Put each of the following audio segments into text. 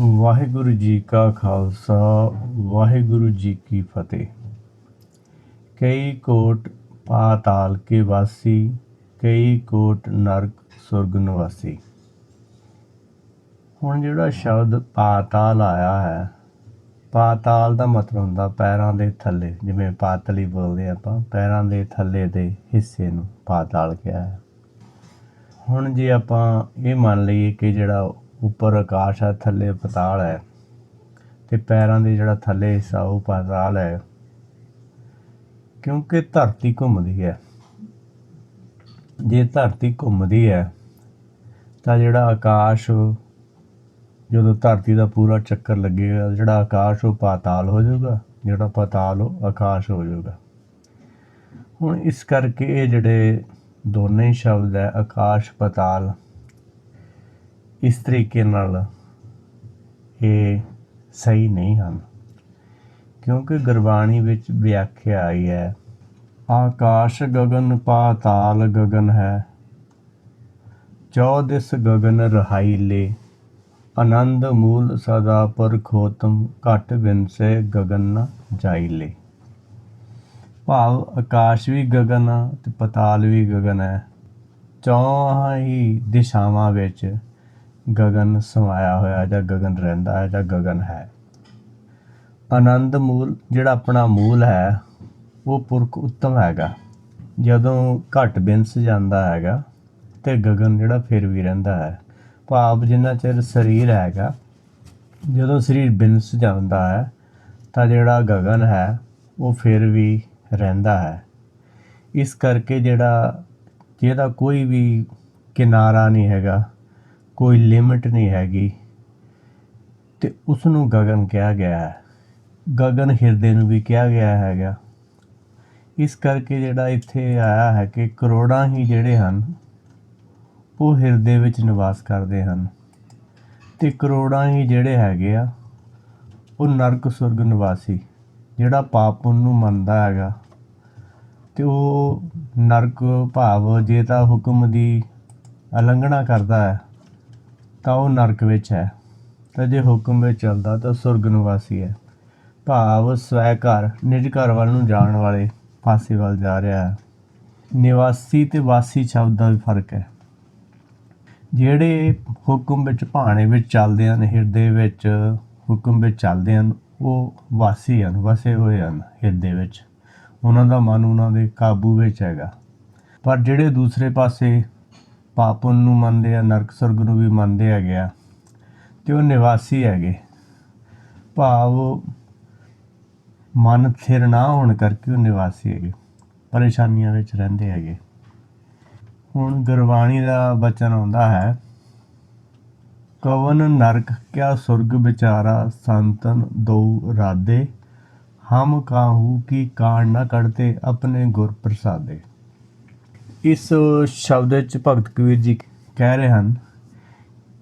ਵਾਹਿਗੁਰੂ ਜੀ ਕਾ ਖਾਲਸਾ, ਵਾਹਿਗੁਰੂ ਜੀ ਕੀ ਫਤਿਹ। ਕਈ ਕੋਟ ਪਾਤਾਲ ਕੇ ਵਾਸੀ, ਕਈ ਕੋਟ ਨਰਕ ਸੁਰਗ ਨਿਵਾਸੀ। ਹੁਣ ਜਿਹੜਾ ਸ਼ਬਦ ਪਾਤਾਲ ਆਇਆ ਹੈ ਪਾਤਾਲ ਦਾ ਮਤਲਬ ਹੁੰਦਾ ਪੈਰਾਂ ਦੇ ਥੱਲੇ, ਜਿਵੇਂ ਪਾਤਲੀ ਬੋਲਦੇ ਆਪਾਂ, ਪੈਰਾਂ ਦੇ ਥੱਲੇ ਦੇ ਹਿੱਸੇ ਨੂੰ ਪਾਤਾਲ ਕਿਹਾ ਹੈ। ਹੁਣ ਜੇ ਆਪਾਂ ਇਹ ਮੰਨ ਲਈਏ ਕਿ ਜਿਹੜਾ ਉੱਪਰ ਆਕਾਸ਼ ਹੈ, ਥੱਲੇ ਪਤਾਲ ਹੈ ਤੇ ਪੈਰਾਂ ਦੇ ਜਿਹੜਾ ਥੱਲੇ ਹਿੱਸਾ ਉਹ ਪਾਤਾਲ ਹੈ। ਕਿਉਂਕਿ ਧਰਤੀ ਘੁੰਮਦੀ ਹੈ। ਜੇ ਧਰਤੀ ਘੁੰਮਦੀ ਹੈ, ਤਾਂ ਜਿਹੜਾ ਆਕਾਸ਼ ਜਦੋਂ ਧਰਤੀ ਦਾ ਪੂਰਾ ਚੱਕਰ ਲੱਗੇਗਾ, ਜਿਹੜਾ ਆਕਾਸ਼ ਉਹ ਪਾਤਾਲ ਹੋ ਜਾਊਗਾ, ਜਿਹੜਾ ਪਾਤਾਲ ਉਹ ਆਕਾਸ਼ ਹੋ ਜਾਊਗਾ। ਹੁਣ ਇਸ ਕਰਕੇ ਇਹ ਜਿਹੜੇ ਦੋਨੇ ਸ਼ਬਦ ਹੈ, ਆਕਾਸ਼, ਪਾਤਾਲ ਇਸ ਤਰੀਕੇ ਨਾਲ ਇਹ ਸਹੀ ਨਹੀਂ ਹਨ। ਕਿਉਂਕਿ ਗੁਰਬਾਣੀ ਵਿੱਚ ਵਿਆਖਿਆ ਆਈ ਹੈ, ਆਕਾਸ਼ ਗਗਨ ਪਾਤਾਲ ਗਗਨ ਹੈ, ਚੌਦਿਸ ਗगन ਰਹਾਈਲੇ ਆਨੰਦ ਮੂਲ ਸਦਾ ਪਰਖੋਤਮ ਘਟ ਵਿਨਸੇ ਗगन ਜਾਈ ਲੇ। ਭਾਵ ਆਕਾਸ਼ ਵੀ ਗਗਨ ਆ ਤੇ ਪਤਾਲ ਵੀ ਗਗਨ ਹੈ, ਚੌਹਾਂ ਹੀ ਦਿਸ਼ਾਵਾਂ ਵਿੱਚ ਗਗਨ ਸਮਾਇਆ ਹੋਇਆ ਜਾਂ ਗਗਨ ਰਹਿੰਦਾ ਹੈ ਜਾਂ ਗਗਨ ਹੈ। ਆਨੰਦ ਮੂਲ, ਜਿਹੜਾ ਆਪਣਾ ਮੂਲ ਹੈ, ਉਹ ਪੁਰਖ ਉੱਤਮ ਹੈਗਾ। ਜਦੋਂ ਘਟ ਬਿੰਸ ਜਾਂਦਾ ਹੈਗਾ ਤੇ ਗਗਨ ਜਿਹੜਾ ਫਿਰ ਵੀ ਰਹਿੰਦਾ ਹੈ। ਭਾਵ ਜਿੰਨਾ ਚਿਰ ਸਰੀਰ ਹੈਗਾ, ਜਦੋਂ ਸਰੀਰ ਬਿੰਸ ਜਾਂਦਾ ਹੈ, ਤਾਂ ਜਿਹੜਾ ਗਗਨ ਹੈ, ਉਹ ਫਿਰ ਵੀ ਰਹਿੰਦਾ ਹੈ। ਇਸ ਕਰਕੇ ਜਿਹੜਾ, ਜਿਹਦਾ ਕੋਈ ਵੀ ਕਿਨਾਰਾ ਨਹੀਂ ਹੈਗਾ ਕੋਈ ਲਿਮਟ ਨਹੀਂ ਹੈਗੀ। ਤੇ ਉਸ ਨੂੰ ਗगन ਕਿਹਾ ਗਿਆ ਹੈ। ਗगन ਹਿਰਦੇ ਨੂੰ ਵੀ ਕਿਹਾ ਗਿਆ ਹੈਗਾ। ਇਸ ਕਰਕੇ ਜਿਹੜਾ ਇੱਥੇ ਆਇਆ ਹੈ ਕਿ ਕਰੋੜਾਂ ਹੀ ਜਿਹੜੇ ਹਨ, ਉਹ ਹਿਰਦੇ ਵਿੱਚ ਨਿਵਾਸ ਕਰਦੇ ਹਨ। ਤੇ ਕਰੋੜਾਂ ਹੀ ਜਿਹੜੇ ਹੈਗੇ ਆ, ਉਹ ਨਰਕ ਸੁਰਗ ਨਿਵਾਸੀ, ਜਿਹੜਾ ਪਾਪ ਪੁੰਨ ਨੂੰ ਮੰਨਦਾ ਹੈਗਾ। ਤੇ ਉਹ ਨਰਕ ਭਾਵ ਜੇ ਤਾਂ ਹੁਕਮ ਦੀ ਉਲੰਘਣਾ ਕਰਦਾ ਹੈ। ਤਾਂ ਉਹ ਨਰਕ ਵਿੱਚ ਹੈ। ਤਾਂ ਜੇ ਹੁਕਮ ਵਿੱਚ ਚੱਲਦਾ ਤਾਂ ਸੁਰਗ ਨਿਵਾਸੀ ਹੈ। ਭਾਵ ਸਵੈ ਘਰ, ਨਿਜ ਘਰ ਵੱਲ ਨੂੰ ਜਾਣ ਵਾਲੇ ਪਾਸੇ ਵੱਲ ਜਾ ਰਿਹਾ ਹੈ। ਨਿਵਾਸੀ ਤੇ ਵਾਸੀ ਸ਼ਬਦ ਦਾ ਵੀ ਫ਼ਰਕ ਹੈ। ਜਿਹੜੇ ਹੁਕਮ ਵਿੱਚ ਭਾਣੇ ਵਿੱਚ ਚੱਲਦੇ ਹਨ, ਹਿਰਦੇ ਵਿੱਚ ਹੁਕਮ ਵਿੱਚ ਚੱਲਦੇ ਹਨ, ਉਹ ਵਾਸੀ ਹਨ, ਵਸੇ ਹੋਏ ਹਨ ਹਿਰਦੇ ਵਿੱਚ। ਉਹਨਾਂ ਦਾ ਮਨ ਉਹਨਾਂ ਦੇ ਕਾਬੂ ਵਿੱਚ ਹੈਗਾ। ਪਰ ਜਿਹੜੇ ਦੂਸਰੇ ਪਾਸੇ ਪਾਪਨ ਨੂੰ ਮੰਨਦੇ ਆ, ਨਰਕ ਸੁਰਗ ਨੂੰ ਵੀ ਮੰਨਦੇ ਹੈਗੇ ਆ ਤੇ ਉਹ ਨਿਵਾਸੀ ਹੈਗੇ। ਭਾਵ ਮਨ ਥਿਰ ਨਾ ਹੋਣ ਕਰਕੇ ਉਹ ਨਿਵਾਸੀ ਹੈਗੇ, ਪਰੇਸ਼ਾਨੀਆਂ ਵਿੱਚ ਰਹਿੰਦੇ ਹੈਗੇ। ਹੁਣ ਗੁਰਬਾਣੀ ਦਾ ਬਚਨ ਆਉਂਦਾ ਹੈ, ਕਵਨ ਨਰਕ ਕਿਆ ਸੁਰਗ ਵਿਚਾਰਾ ਸੰਤਨ ਦੋ ਰਾਦੇ, ਹਮ ਕਾਹੂ ਕੀ ਕਾਣ ਨਾ ਕਰਤੇ ਆਪਣੇ ਗੁਰ ਪ੍ਰਸਾਦੇ। ਇਸ ਸ਼ਬਦ ਵਿੱਚ ਭਗਤ ਕਬੀਰ ਜੀ ਕਹਿ ਰਹੇ ਹਨ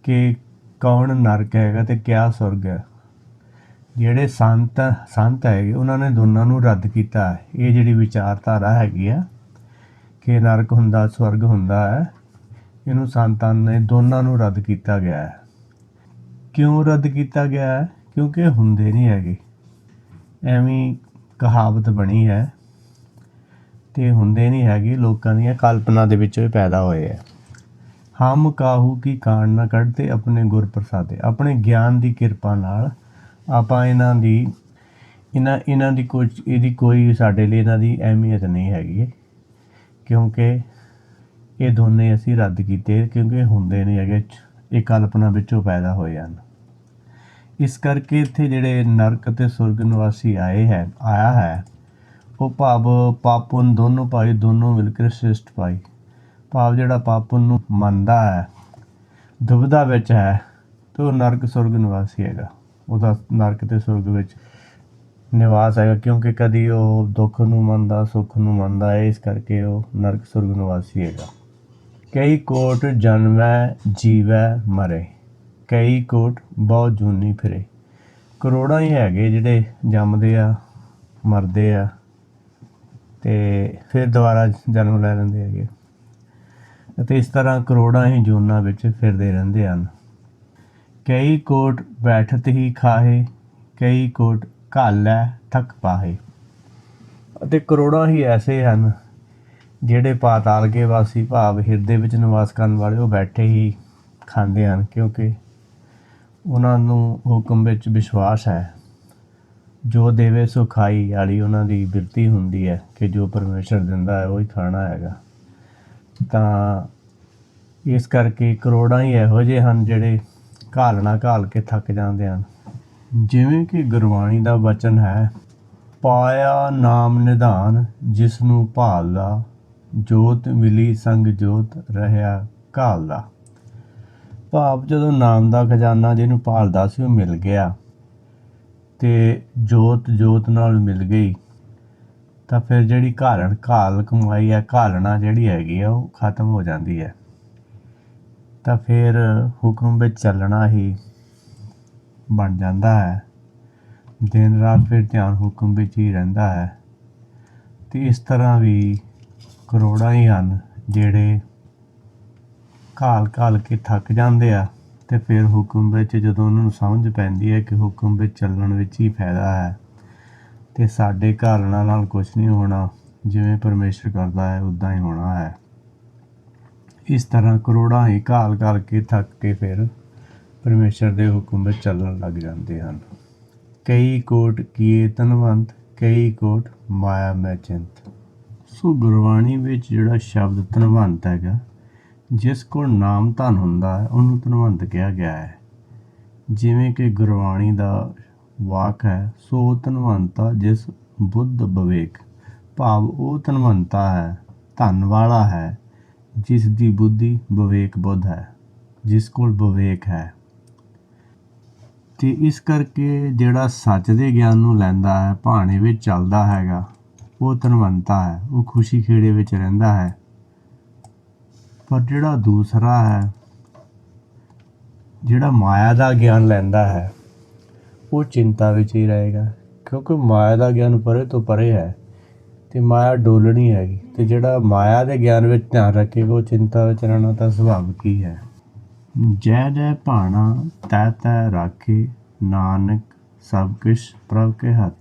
ਕਿ ਕੌਣ ਨਰਕ ਹੈਗਾ ਤੇ ਕਿਆ ਸੁਰਗ ਹੈ? ਜਿਹੜੇ ਸੰਤ ਸੰਤ ਹੈਗੇ, ਉਹਨਾਂ ਨੇ ਦੋਨਾਂ ਨੂੰ ਰੱਦ ਕੀਤਾ ਹੈ। ਇਹ ਜਿਹੜੀ ਵਿਚਾਰਧਾਰਾ ਹੈਗੀ ਆ ਕਿ ਨਰਕ ਹੁੰਦਾ ਸਵਰਗ ਹੁੰਦਾ ਹੈ, ਇਹਨੂੰ ਸੰਤਾਂ ਨੇ ਦੋਨਾਂ ਨੂੰ ਰੱਦ ਕੀਤਾ ਗਿਆ ਹੈ। ਕਿਉਂ ਰੱਦ ਕੀਤਾ ਗਿਆ ਹੈ? ਕਿਉਂਕਿ ਹੁੰਦੇ ਨਹੀਂ ਹੈਗੇ। ਐਵੇਂ ਕਹਾਵਤ ਬਣੀ ਹੈ ਤੇ ਹੁੰਦੇ ਨਹੀਂ ਹੈਗੇ, ਲੋਕਾਂ ਦੀਆਂ ਕਲਪਨਾ ਦੇ ਵਿੱਚੋਂ ਪੈਦਾ ਹੋਏ ਹੈ ਹਮ ਕਾਹੂ ਕੀ ਕਾਣ ਨਾ ਕੱਢਦੇ ਆਪਣੇ ਗੁਰ ਪ੍ਰਸਾਦੇ ਆਪਣੇ ਗਿਆਨ ਦੀ ਕਿਰਪਾ ਨਾਲ ਆਪਾਂ ਇਹਨਾਂ ਦੀ, ਇਹਨਾਂ ਇਹਨਾਂ ਦੀ ਕੁਝ, ਇਹਦੀ ਕੋਈ ਸਾਡੇ ਲਈ ਇਹਨਾਂ ਦੀ ਅਹਿਮੀਅਤ ਨਹੀਂ ਹੈਗੀ। ਕਿਉਂਕਿ ਇਹ ਦੋਨੇ ਅਸੀਂ ਰੱਦ ਕੀਤੇ, ਕਿਉਂਕਿ ਹੁੰਦੇ ਨਹੀਂ ਹੈਗੇ, ਇਹ ਕਲਪਨਾ ਵਿੱਚੋਂ ਪੈਦਾ ਹੋਏ ਹਨ। ਇਸ ਕਰਕੇ ਇੱਥੇ ਜਿਹੜੇ ਨਰਕ ਤੇ ਸੁਰਗ ਨਿਵਾਸੀ ਆਏ ਹੈ, ਆਇਆ ਹੈ ਉਹ ਭਾਵ ਪਾਪੁਨ ਦੋਨੋਂ ਭਾਈ, ਦੋਨੋਂ ਮਿਲ ਕੇ ਸ੍ਰਿਸ਼ਟ ਭਾਈ। ਭਾਵ ਜਿਹੜਾ ਪਾਪੁਨ ਨੂੰ ਮੰਨਦਾ ਹੈ ਦੁਬਿਧਾ ਵਿੱਚ ਹੈ, ਤੇ ਉਹ ਨਰਕ ਸੁਰਗ ਨਿਵਾਸੀ ਹੈਗਾ। ਉਹਦਾ ਨਰਕ ਤੇ ਸੁਰਗ ਵਿੱਚ ਨਿਵਾਸ ਹੈਗਾ, ਕਿਉਂਕਿ ਕਦੀ ਉਹ ਦੁੱਖ ਨੂੰ ਮੰਨਦਾ, ਸੁੱਖ ਨੂੰ ਮੰਨਦਾ ਹੈ ਇਸ ਕਰਕੇ ਉਹ ਨਰਕ ਸੁਰਗ ਨਿਵਾਸੀ ਹੈਗਾ। ਕਈ ਕੋਟ ਜਨਮੈ, ਜੀਵੈ, ਮਰੇ। ਕਈ ਕੋਟ ਬਹੁਤ ਜੂਨੀ ਫਿਰੇ। ਕਰੋੜਾਂ ਹੀ ਹੈਗੇ ਜਿਹੜੇ ਜੰਮਦੇ ਆ, ਮਰਦੇ ਆ। ਤੇ ਫਿਰ ਦੁਬਾਰਾ ਜਨਮ ਲੈ ਲੈਂਦੇ ਹੈਗੇ। ਅਤੇ ਇਸ ਤਰ੍ਹਾਂ ਕਰੋੜਾਂ ਹੀ ਜੂਨਾਂ ਵਿੱਚ ਫਿਰਦੇ ਰਹਿੰਦੇ ਹਨ। ਕਈ ਕੋਟ ਬੈਠਤ ਹੀ ਖਾਹੇ, ਕਈ ਕੋਟ ਘਾਲੈ ਥਕ ਪਾਹੇ। ਅਤੇ ਕਰੋੜਾਂ ਹੀ ਐਸੇ ਹਨ ਜਿਹੜੇ ਪਾਤਾਲ ਕੇ ਵਾਸੀ ਭਾਵ ਹਿਰਦੇ ਵਿੱਚ ਨਿਵਾਸ ਕਰਨ ਵਾਲੇ ਉਹ ਬੈਠੇ ਹੀ ਖਾਂਦੇ ਹਨ ਕਿਉਂਕਿ ਉਹਨਾਂ ਨੂੰ ਹੁਕਮ ਵਿੱਚ ਵਿਸ਼ਵਾਸ ਹੈ। ਜੋ ਦੇਵੇ ਸੋ ਖਾਈ ਵਾਲੀ ਉਹਨਾਂ ਦੀ ਬਿਰਤੀ ਹੁੰਦੀ ਹੈ ਕਿ ਜੋ ਪਰਮੇਸ਼ਰ ਦਿੰਦਾ ਹੈ, ਉਹ ਹੀ ਖਾਣਾ ਹੈਗਾ। ਤਾਂ ਇਸ ਕਰਕੇ ਕਰੋੜਾਂ ਹੀ ਇਹੋ ਜਿਹੇ ਹਨ ਜਿਹੜੇ ਘਾਲਣਾ ਘਾਲ ਕੇ ਥੱਕ ਜਾਂਦੇ ਹਨ। ਜਿਵੇਂ ਕਿ ਗੁਰਬਾਣੀ ਦਾ ਵਚਨ ਹੈ, ਪਾਇਆ ਨਾਮ ਨਿਧਾਨ ਜਿਸ ਨੂੰ ਭਾਲਦਾ, ਜੋਤ ਮਿਲੀ ਸੰਗ ਜੋਤ ਰਹਿਆ ਘਾਲਦਾ। ਭਾਵ ਜਦੋਂ ਨਾਮ ਦਾ ਖਜ਼ਾਨਾ ਜਿਹਨੂੰ ਭਾਲਦਾ ਸੀ, ਉਹ ਮਿਲ ਗਿਆ। ਤੇ ਜੋਤ ਜੋਤ ਨਾਲ ਮਿਲ ਗਈ, ਤਾਂ ਫਿਰ ਜਿਹੜੀ ਘਾਲਣ ਘਾਲ ਕਮਾਈ ਹੈ, ਘਾਲਣਾ ਜਿਹੜੀ ਹੈਗੀ ਆ, ਉਹ ਖਤਮ ਹੋ ਜਾਂਦੀ ਹੈ। ਤਾਂ ਫਿਰ ਹੁਕਮ ਵਿੱਚ ਚੱਲਣਾ ਹੀ ਬਣ ਜਾਂਦਾ ਹੈ। ਦਿਨ ਰਾਤ ਫਿਰ ਧਿਆਨ ਹੁਕਮ ਵਿੱਚ ਹੀ ਰਹਿੰਦਾ ਹੈ। ਤੇ ਇਸ ਤਰ੍ਹਾਂ ਵੀ ਕਰੋੜਾਂ ਹੀ ਹਨ ਜਿਹੜੇ ਘਾਲ ਘਾਲ ਕੇ ਥੱਕ ਜਾਂਦੇ ਆ। ਤੇ ਫਿਰ ਹੁਕਮ ਵਿੱਚ ਜਦੋਂ ਉਹਨਾਂ ਨੂੰ ਸਮਝ ਪੈਂਦੀ ਹੈ ਕਿ ਹੁਕਮ ਵਿੱਚ ਚੱਲਣ ਵਿੱਚ ਹੀ ਫਾਇਦਾ ਹੈ, ਤੇ ਸਾਡੇ ਘਾਲਣਾ ਨਾਲ ਕੁਝ ਨਹੀਂ ਹੋਣਾ, ਜਿਵੇਂ ਪਰਮੇਸ਼ਰ ਕਰਦਾ ਹੈ ਉਦਾਂ ਹੀ ਹੋਣਾ ਹੈ। ਇਸ ਤਰ੍ਹਾਂ ਕਰੋੜਾਂ ਹੀ ਘਾਲ ਘਾਲ ਕੇ ਥੱਕ ਕੇ ਫਿਰ ਪਰਮੇਸ਼ਰ ਦੇ ਹੁਕਮ ਵਿੱਚ ਚੱਲਣ ਲੱਗ ਜਾਂਦੇ ਹਨ। ਕਈ ਕੋਟ ਕੀਏ ਤਨਵੰਤ ਕਈ ਕੋਟ ਮਾਇਆ ਮੈਂ ਚਿੰਤ ਸੋ ਗੁਰਬਾਣੀ ਵਿੱਚ ਜਿਹੜਾ ਸ਼ਬਦ ਧਨਵੰਤ ਹੈਗਾ ਜਿਸ ਕੋਲ ਨਾਮ ਧਨ ਹੁੰਦਾ ਹੈ, ਉਹਨੂੰ ਧਨਵੰਤ ਕਿਹਾ ਗਿਆ ਹੈ। ਜਿਵੇਂ ਕਿ ਗੁਰਬਾਣੀ ਦਾ ਵਾਕ ਹੈ, ਸੋ ਧਨਵੰਤਾ ਜਿਸ ਬੁੱਧ ਵਿਵੇਕ। ਭਾਵ ਉਹ ਧਨਵੰਤਾ ਹੈ, ਧਨ ਵਾਲਾ ਹੈ, ਜਿਸ ਦੀ ਬੁੱਧੀ ਵਿਵੇਕ ਬੁੱਧ ਹੈ, ਜਿਸ ਕੋਲ ਵਿਵੇਕ ਹੈ। ਤੇ ਇਸ ਕਰਕੇ ਜਿਹੜਾ ਸੱਚ ਦੇ ਗਿਆਨ ਨੂੰ ਲੈਂਦਾ ਹੈ, ਭਾਣੇ ਵਿੱਚ ਚੱਲਦਾ ਹੈਗਾ, ਉਹ ਧਨਵੰਤਾ ਹੈ, ਉਹ ਖੁਸ਼ੀ ਖੇੜੇ ਵਿੱਚ ਰਹਿੰਦਾ ਹੈ। ਪਰ ਜਿਹੜਾ ਦੂਸਰਾ ਹੈ, ਜਿਹੜਾ ਮਾਇਆ ਦਾ ਗਿਆਨ ਲੈਂਦਾ ਹੈ, ਉਹ ਚਿੰਤਾ ਵਿੱਚ ਹੀ ਰਹੇਗਾ। ਕਿਉਂਕਿ ਮਾਇਆ ਦਾ ਗਿਆਨ ਪਰੇ ਤੋਂ ਪਰੇ ਹੈ ਤੇ ਮਾਇਆ ਡੋਲਣੀ ਹੈਗੀ। ਤੇ ਜਿਹੜਾ ਮਾਇਆ ਦੇ ਗਿਆਨ ਵਿੱਚ ਧਿਆਨ ਰੱਖੇਗਾ, ਉਹ ਚਿੰਤਾ ਵਿੱਚ ਰਹਿਣਾ ਤਾਂ ਸੁਭਾਵਿਕ ਹੀ ਹੈ। ਜੈ ਜੈ ਭਾਣਾ, ਤੈ ਤੈ ਰਾਖੇ, ਨਾਨਕ ਸਭ ਕੁਛ ਪ੍ਰਭ ਕੇ ਹੱਥ।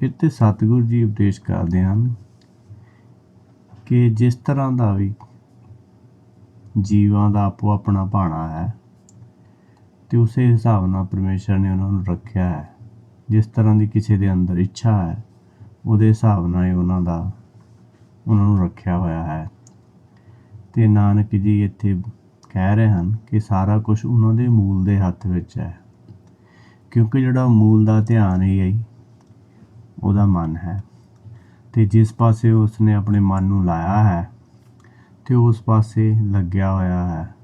ਇੱਥੇ ਸਤਿਗੁਰੂ ਜੀ ਉਪਦੇਸ਼ ਕਰਦੇ ਹਨ ਕਿ ਜਿਸ ਤਰ੍ਹਾਂ ਦਾ ਵੀ ਜੀਵਾਂ ਦਾ ਆਪੋ ਆਪਣਾ ਭਾਣਾ ਹੈ ਤੇ ਉਸੇ ਹਿਸਾਬ ਨਾਲ ਪਰਮੇਸ਼ਰ ਨੇ ਉਹਨਾਂ ਨੂੰ ਰੱਖਿਆ ਹੈ। ਜਿਸ ਤਰ੍ਹਾਂ ਦੀ ਕਿਸੇ ਦੇ ਅੰਦਰ ਇੱਛਾ ਹੈ, ਉਹਦੇ ਹਿਸਾਬ ਨਾਲ ਹੀ ਉਹਨਾਂ ਦਾ, ਉਹਨਾਂ ਨੂੰ ਰੱਖਿਆ ਹੋਇਆ ਹੈ। ਤੇ ਨਾਨਕ ਜੀ ਇੱਥੇ ਕਹਿ ਰਹੇ ਹਨ ਕਿ ਸਾਰਾ ਕੁਝ ਉਹਨਾਂ ਦੇ ਮੂਲ ਦੇ ਹੱਥ ਵਿੱਚ ਹੈ, ਕਿਉਂਕਿ ਜਿਹੜਾ ਮੂਲ ਦਾ ਧਿਆਨ ਹੀ ਹੈ, ਉਹਦਾ ਮਨ ਹੈ। ਤੇ ਜਿਸ ਪਾਸੇ ਉਸਨੇ ਆਪਣੇ ਮਨ ਨੂੰ ਲਾਇਆ ਹੈ ਤੇ ਉਸ ਪਾਸੇ ਲੱਗਿਆ ਹੋਇਆ ਹੈ।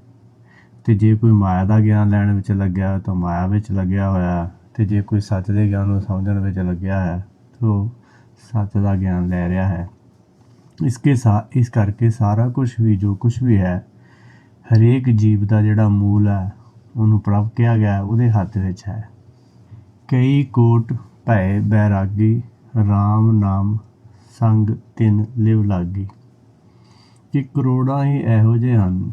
ਤੇ ਜੇ ਕੋਈ ਮਾਇਆ ਦਾ ਗਿਆਨ ਲੈਣ ਵਿੱਚ ਲੱਗਿਆ ਤਾਂ ਮਾਇਆ ਵਿੱਚ ਲੱਗਿਆ ਹੋਇਆ ਹੈ। ਤੇ ਜੇ ਕੋਈ ਸੱਚ ਦੇ ਗਿਆਨ ਨੂੰ ਸਮਝਣ ਵਿੱਚ ਲੱਗਿਆ ਹੈ, ਤਾਂ ਸੱਚ ਦਾ ਗਿਆਨ ਲੈ ਰਿਹਾ ਹੈ। ਇਸਕੇ ਸਾ, ਇਸ ਕਰਕੇ ਸਾਰਾ ਕੁਝ ਵੀ, ਜੋ ਕੁਝ ਵੀ ਹੈ, ਹਰੇਕ ਜੀਵ ਦਾ ਜਿਹੜਾ ਮੂਲ ਹੈ, ਉਹਨੂੰ ਪ੍ਰਭ ਕਿਹਾ ਗਿਆ ਉਹਦੇ ਹੱਥ ਵਿੱਚ ਹੈ। ਕਈ ਕੋਟ ਭੈ ਬੈਰਾਗੀ RAM ਨਾਮ ਸੰਗ ਤਿੰਨ ਲਿਵ ਲਾਗੀ। ਕਿ ਕਰੋੜਾਂ ਹੀ ਇਹੋ ਜਿਹੇ ਹਨ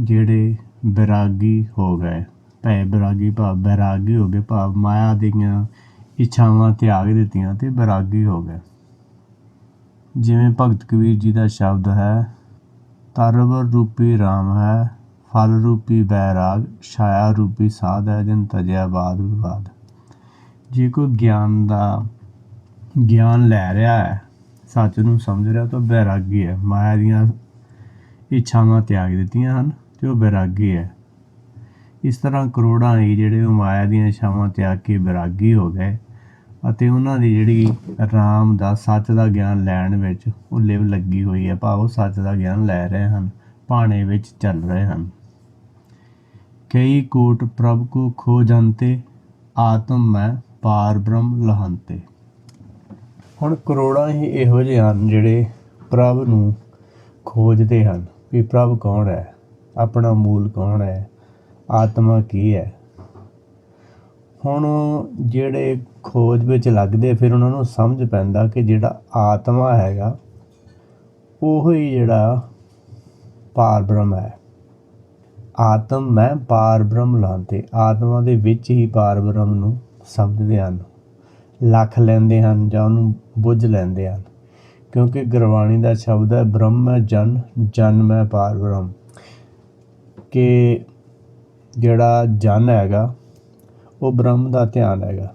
ਜਿਹੜੇ ਬੈਰਾਗੀ ਹੋ ਗਏ। ਭੈ ਬੈਰਾਗੀ ਭਾਵ ਬੈਰਾਗੀ ਹੋ ਗਏ, ਭਾਵ ਮਾਇਆ ਦੀਆਂ ਇੱਛਾਵਾਂ ਤਿਆਗ ਦਿੱਤੀਆਂ ਤੇ ਬੈਰਾਗੀ ਹੋ ਗਏ। ਜਿਵੇਂ ਭਗਤ ਕਬੀਰ ਜੀ ਦਾ ਸ਼ਬਦ ਹੈ, ਤਰਵਰ ਰੂਪੀ RAM ਹੈ, ਫਲ ਰੂਪੀ ਬੈਰਾਗ, ਛਾਇਆ ਰੂਪੀ ਸਾਧ ਹੈ, ਜਿਨ ਤਜਿਆ ਬਾਦ ਵਿਵਾਦ। ਜੇ ਕੋਈ ਗਿਆਨ ਦਾ, ਗਿਆਨ ਲੈ ਰਿਹਾ ਹੈ ਸੱਚ ਨੂੰ ਸਮਝ ਰਿਹਾ ਤਾਂ ਬੈਰਾਗੀ ਹੈ। ਮਾਇਆ ਦੀਆਂ ਇੱਛਾਵਾਂ ਤਿਆਗ ਦਿੱਤੀਆਂ ਹਨ ਤੇ ਉਹ ਬੈਰਾਗੀ ਹੈ। ਇਸ ਤਰ੍ਹਾਂ ਕਰੋੜਾਂ ਹੀ ਜਿਹੜੇ ਉਹ ਮਾਇਆ ਦੀਆਂ ਇੱਛਾਵਾਂ ਤਿਆਗ ਕੇ ਬੈਰਾਗੀ ਹੋ ਗਏ ਅਤੇ ਉਹਨਾਂ ਦੀ ਜਿਹੜੀ ਰਾਮ ਦਾ ਸੱਚ ਦਾ ਗਿਆਨ ਲੈਣ ਵਿੱਚ ਉਹ ਲਿਵ ਲੱਗੀ ਹੋਈ ਹੈ। ਭਾਵ ਉਹ ਸੱਚ ਦਾ ਗਿਆਨ ਲੈ ਰਹੇ ਹਨ, ਭਾਣੇ ਵਿੱਚ ਚੱਲ ਰਹੇ ਹਨ। ਕਈ ਕੋਟ ਪ੍ਰਭ ਕੋ ਖੋ ਜਾਂਤੇ, ਆਤਮ ਮੈਂ ਪਾਰ ਬ੍ਰਹਮ ਲਹੰਤੇ। ਹੁਣ ਕਰੋੜਾਂ ਹੀ ਇਹੋ ਜਿਹੇ ਹਨ ਜਿਹੜੇ ਪ੍ਰਭ ਨੂੰ ਖੋਜਦੇ ਹਨ ਵੀ ਪ੍ਰਭ ਕੌਣ ਹੈ? ਆਪਣਾ ਮੂਲ ਕੌਣ ਹੈ? ਆਤਮਾ ਕੀ ਹੈ? ਹੁਣ ਜਿਹੜੇ ਖੋਜ ਵਿੱਚ ਲੱਗਦੇ, ਫਿਰ ਉਹਨਾਂ ਨੂੰ ਸਮਝ ਪੈਂਦਾ ਕਿ ਜਿਹੜਾ ਆਤਮਾ ਹੈਗਾ, ਉਹ ਹੀ ਜਿਹੜਾ ਪਾਰ ਬ੍ਰਹਮ ਹੈ। ਆਤਮ, ਮੈਂ ਪਾਰ ਬ੍ਰਹਮ ਲਾਂਤੇ ਆਤਮਾ ਦੇ ਵਿੱਚ ਹੀ ਪਾਰ ਬ੍ਰਹਮ ਨੂੰ ਸਮਝਦੇ ਹਨ। ਲੱਖ ਲੈਂਦੇ ਹਨ ਜਾਂ ਉਹਨੂੰ ਬੁੱਝ ਲੈਂਦੇ ਹਨ। ਕਿਉਂਕਿ ਗੁਰਬਾਣੀ ਦਾ ਸ਼ਬਦ ਹੈ, ਬ੍ਰਹਮ ਹੈ, ਜਨ ਜਨ ਮੈਂ ਪਾਰ ਬ੍ਰਹਮ। ਕਿ ਜਿਹੜਾ ਜਨ ਹੈਗਾ, ਉਹ ਬ੍ਰਹਮ ਦਾ ਧਿਆਨ ਹੈਗਾ।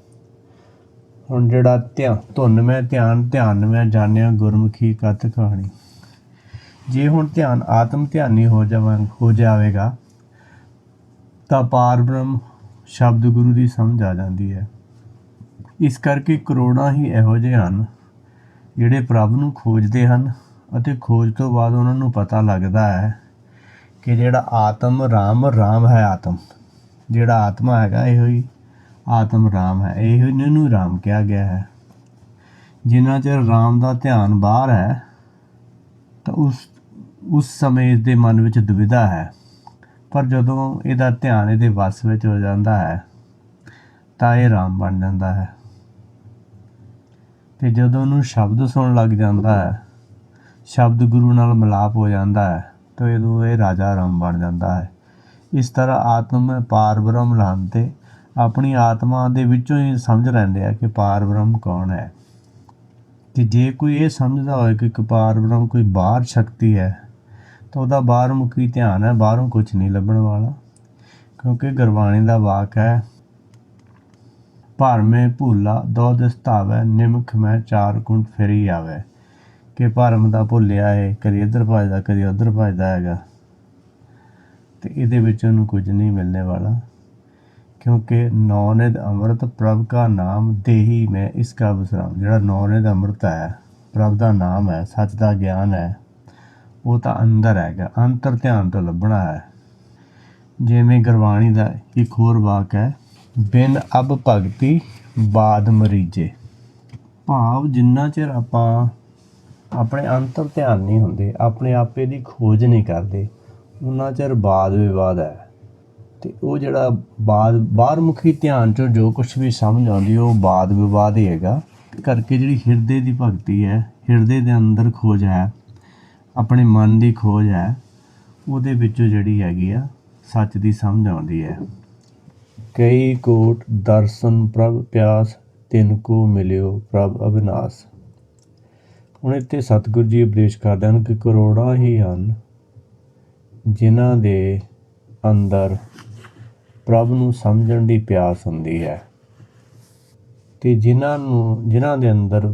ਹੁਣ ਜਿਹੜਾ ਧਿਆਨ ਧੁਨ ਮੈਂ ਧਿਆਨ ਧਿਆਨ ਮੈਂ ਜਾਣਿਆ, ਗੁਰਮੁਖੀ ਕਥ ਕਹਾਣੀ। ਜੇ ਹੁਣ ਧਿਆਨ ਆਤਮ ਧਿਆਨੀ ਹੋ ਜਾਵਾਂ, ਹੋ ਜਾਵੇਗਾ, ਤਾਂ ਪਾਰ ਬ੍ਰਹਮ ਸ਼ਬਦ ਗੁਰੂ ਦੀ ਸਮਝ ਆ ਜਾਂਦੀ ਹੈ। ਇਸ ਕਰਕੇ ਕਰੋੜਾਂ ਹੀ ਇਹੋ ਜਿਹੇ ਹਨ, ਜਿਹੜੇ ਪ੍ਰਭ ਨੂੰ ਖੋਜਦੇ ਹਨ ਅਤੇ ਖੋਜ ਤੋਂ ਬਾਅਦ ਉਹਨਾਂ ਨੂੰ ਪਤਾ ਲੱਗਦਾ ਹੈ ਕਿ ਜਿਹੜਾ ਆਤਮ ਰਾਮ ਰਾਮ ਹੈ ਆਤਮ। ਜਿਹੜਾ ਆਤਮਾ ਹੈਗਾ, ਇਹੋ ਹੀ ਆਤਮ ਰਾਮ ਹੈ, ਇਹੋ ਇਹਨਾਂ ਨੂੰ ਰਾਮ ਕਿਹਾ ਗਿਆ ਹੈ। ਜਿੰਨਾ ਚਿਰ ਰਾਮ ਦਾ ਧਿਆਨ ਬਾਹਰ ਹੈ, ਤਾਂ ਉਸ ਉਸ ਸਮੇਂ ਇਸ ਦੇ ਮਨ ਵਿੱਚ ਦੁਵਿਧਾ ਹੈ। ਪਰ ਜਦੋਂ ਇਹਦਾ ਧਿਆਨ ਇਹਦੇ ਵਸ ਵਿੱਚ ਹੋ ਜਾਂਦਾ ਹੈ, ਤਾਂ ਇਹ ਰਾਮ ਬਣ ਜਾਂਦਾ ਹੈ। ਤੇ ਜਦੋਂ ਉਹਨੂੰ ਸ਼ਬਦ ਸੁਣਨ ਲੱਗ ਜਾਂਦਾ ਹੈ, ਸ਼ਬਦ ਗੁਰੂ ਨਾਲ ਮਿਲਾਪ ਹੋ ਜਾਂਦਾ ਹੈ, ਤਾਂ ਇਹਦੋਂ ਇਹ ਰਾਜਾ ਰਾਮ ਬਣ ਜਾਂਦਾ ਹੈ। ਇਸ ਤਰ੍ਹਾਂ ਆਤਮ ਹੈ ਪਾਰ ਬ੍ਰਹਮ ਲਾਂਤੇ ਆਪਣੀ ਆਤਮਾ ਦੇ ਵਿੱਚੋਂ ਹੀ ਸਮਝ ਲੈਂਦੇ ਆ ਕਿ ਪਾਰ ਬ੍ਰਹਮ ਕੌਣ ਹੈ। ਕਿ ਜੇ ਕੋਈ ਇਹ ਸਮਝਦਾ ਹੋਵੇ ਕਿ ਇੱਕ ਪਾਰ ਬ੍ਰਹਮ ਕੋਈ ਬਾਹਰ ਸ਼ਕਤੀ ਹੈ, ਤਾਂ ਉਹਦਾ ਬਾਹਰ ਮੁਖੀ ਧਿਆਨ ਹੈ, ਬਾਹਰੋਂ ਕੁਝ ਨਹੀਂ ਲੱਭਣ ਵਾਲਾ, ਕਿਉਂਕਿ ਗੁਰਬਾਣੀ ਦਾ ਵਾਕ ਹੈ ਭਰਮੇ ਭੂਲਾ ਦੋ ਦਸਤਾਵੇ, ਨਿਮਖ ਮੈਂ ਚਾਰ ਕੁੰਟ ਫੇਰੀ ਆਵੇ। ਕਿ ਭਰਮ ਦਾ ਭੁੱਲਿਆ ਏ, ਕਦੀ ਇੱਧਰ ਭਜਦਾ, ਕਦੀ ਉੱਧਰ ਭਜਦਾ ਹੈਗਾ। ਤੇ ਇਹਦੇ ਵਿੱਚ ਉਹਨੂੰ ਕੁਝ ਨਹੀਂ ਮਿਲਣੇ ਵਾਲਾ। ਕਿਉਂਕਿ ਨੌਨਿਦ ਅੰਮ੍ਰਿਤ ਪ੍ਰਭ ਦਾ ਨਾਮ ਦੇਹੀ ਮੈਂ ਇਸ ਕਾ ਵਿਸਰਾਮ। ਜਿਹੜਾ ਨੌਨਿਦ ਅੰਮ੍ਰਿਤ ਹੈ, ਪ੍ਰਭ ਦਾ ਨਾਮ ਹੈ, ਸੱਚ ਦਾ ਗਿਆਨ ਹੈ, ਉਹ ਤਾਂ ਅੰਦਰ ਹੈਗਾ। ਅੰਤਰ ਧਿਆਨ ਤੋਂ ਲੱਭਣਾ ਹੈ। ਜਿਵੇਂ ਗੁਰਬਾਣੀ ਦਾ ਇੱਕ ਹੋਰ ਵਾਕ ਹੈ ਬਿਨ ਅਬ ਭਗਤੀ ਬਾਦ ਮਰੀਜੇ। ਭਾਵ ਜਿੰਨਾ ਚਿਰ ਆਪਾਂ ਆਪਣੇ ਅੰਤਰ ਧਿਆਨ ਨਹੀਂ ਹੁੰਦੇ, ਆਪਣੇ ਆਪੇ ਦੀ ਖੋਜ ਨਹੀਂ ਕਰਦੇ ਉਹਨਾਂ ਚਿਰ ਬਾਦ ਵਿਵਾਦ ਹੈ। ਤੇ ਉਹ ਜਿਹੜਾ ਬਾਦ ਬਾਹਰਮੁਖੀ ਧਿਆਨ ਚੋਂ ਜੋ ਕੁਝ ਵੀ ਸਮਝ ਆਉਂਦੀ, ਉਹ ਬਾਦ ਵਿਵਾਦ ਹੀ ਹੈਗਾ। ਕਰਕੇ ਜਿਹੜੀ ਹਿਰਦੇ ਦੀ ਭਗਤੀ ਹੈ, ਹਿਰਦੇ ਦੇ ਅੰਦਰ ਖੋਜ ਹੈ, ਆਪਣੇ ਮਨ ਦੀ ਖੋਜ ਹੈ, ਉਹਦੇ ਵਿੱਚੋਂ ਜਿਹੜੀ ਹੈਗੀ ਆ, ਸੱਚ ਦੀ ਸਮਝ ਆਉਂਦੀ ਹੈ। ਕਈ ਕੋਟ ਦਰਸ਼ਨ ਪ੍ਰਭ ਪਿਆਸ, ਤਿੰਨ ਕੋ ਮਿਲਿਓ ਪ੍ਰਭ ਅਬਿਨਾਸ਼। ਹੁਣ ਇੱਥੇ ਸਤਿਗੁਰੂ ਜੀ ਉਪਦੇਸ਼ ਕਰਦੇ ਹਨ ਕਿ ਕਰੋੜਾਂ ਹੀ ਹਨ ਜਿਨ੍ਹਾਂ ਦੇ ਅੰਦਰ ਪ੍ਰਭ ਨੂੰ ਸਮਝਣ ਦੀ ਪਿਆਸ ਹੁੰਦੀ ਹੈ ਤੇ ਜਿਨ੍ਹਾਂ ਨੂੰ, ਜਿਨ੍ਹਾਂ ਦੇ ਅੰਦਰ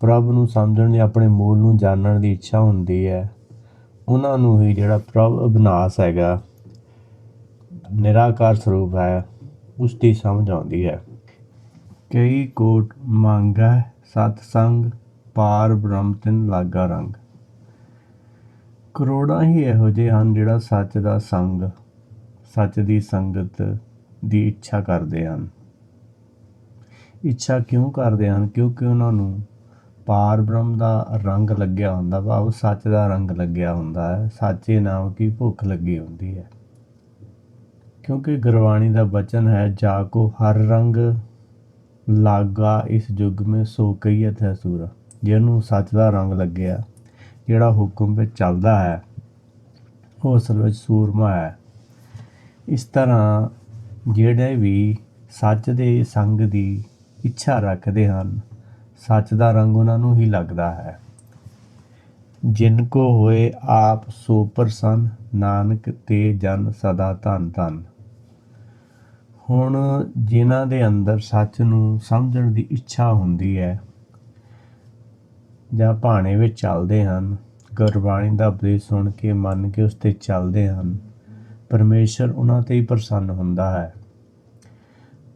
ਪ੍ਰਭ ਨੂੰ ਸਮਝਣ ਦੀ, ਆਪਣੇ ਮੂਲ ਨੂੰ ਜਾਣਨ ਦੀ ਇੱਛਾ ਹੁੰਦੀ ਹੈ, ਉਹਨਾਂ ਨੂੰ ਹੀ ਜਿਹੜਾ ਪ੍ਰਭ ਅਬਿਨਾਸ਼ ਹੈਗਾ, ਨਿਰਾਕਾਰ ਸਰੂਪ ਹੈ। ਉਸ ਦੀ ਸਮਝ ਆਉਂਦੀ ਹੈ। ਕਈ ਕੋਟ ਮੰਗਾ ਸਤ ਸੰਗ, ਪਾਰ ਬ੍ਰਹਮ ਤਿਨ ਲਾਗਾ ਰੰਗ। ਕਰੋੜਾਂ ਹੀ ਇਹੋ ਜਿਹੇ ਹਨ ਜਿਹੜਾ ਸੱਚ ਦਾ ਸੰਗ, ਸੱਚ ਦੀ ਸੰਗਤ ਦੀ ਇੱਛਾ ਕਰਦੇ ਹਨ। ਇੱਛਾ ਕਿਉਂ ਕਰਦੇ ਹਨ? ਕਿਉਂਕਿ ਉਹਨਾਂ ਨੂੰ ਪਾਰ ਬ੍ਰਹਮ ਦਾ ਰੰਗ ਲੱਗਿਆ ਹੁੰਦਾ ਭਾਵ ਸੱਚ ਦਾ ਰੰਗ ਲੱਗਿਆ ਹੁੰਦਾ ਹੈ। ਸੱਚੇ ਨਾਮ ਕੀ ਭੁੱਖ ਲੱਗੀ ਹੁੰਦੀ ਹੈ। ਕਿਉਂਕਿ ਗੁਰਬਾਣੀ ਦਾ ਬਚਨ ਹੈ, ਜਾ ਕੋ ਹਰ ਰੰਗ ਲਾਗਾ ਇਸ ਯੁੱਗ ਮੇ, ਸੋ ਕਈਤ ਹੈ ਸੂਰਾ। ਜਿਹਨੂੰ ਸੱਚ ਦਾ ਰੰਗ ਲੱਗਿਆ, ਜਿਹੜਾ ਹੁਕਮ ਵਿੱਚ ਚੱਲਦਾ ਹੈ, ਉਹ ਅਸਲ ਵਿੱਚ ਸੂਰਮਾ ਹੈ। ਇਸ ਤਰ੍ਹਾਂ ਜਿਹੜੇ ਵੀ ਸੱਚ ਦੇ ਸੰਗ ਦੀ ਇੱਛਾ ਰੱਖਦੇ ਹਨ, ਸੱਚ ਦਾ ਰੰਗ ਉਹਨਾਂ ਨੂੰ ਹੀ ਲੱਗਦਾ ਹੈ। ਜਿਨ ਕੋ ਹੋਏ ਆਪ ਸੋ ਪ੍ਰਸੰਨ, ਨਾਨਕ ਤੇ ਜਨ ਸਦਾ ਧੰਨ ਧੰਨ। ਹੁਣ ਜਿਨ੍ਹਾਂ ਦੇ ਅੰਦਰ ਸੱਚ ਨੂੰ ਸਮਝਣ ਦੀ ਇੱਛਾ ਹੁੰਦੀ ਹੈ, ਜਾਂ ਭਾਣੇ ਵਿੱਚ ਚੱਲਦੇ ਹਨ, ਗੁਰਬਾਣੀ ਦਾ ਉਪਦੇਸ਼ ਸੁਣ ਕੇ, ਮੰਨ ਕੇ ਉਸ ਤੇ ਚੱਲਦੇ ਹਨ, ਪਰਮੇਸ਼ਰ ਉਹਨਾਂ ਤੇ ਹੀ ਪ੍ਰਸੰਨ ਹੁੰਦਾ ਹੈ।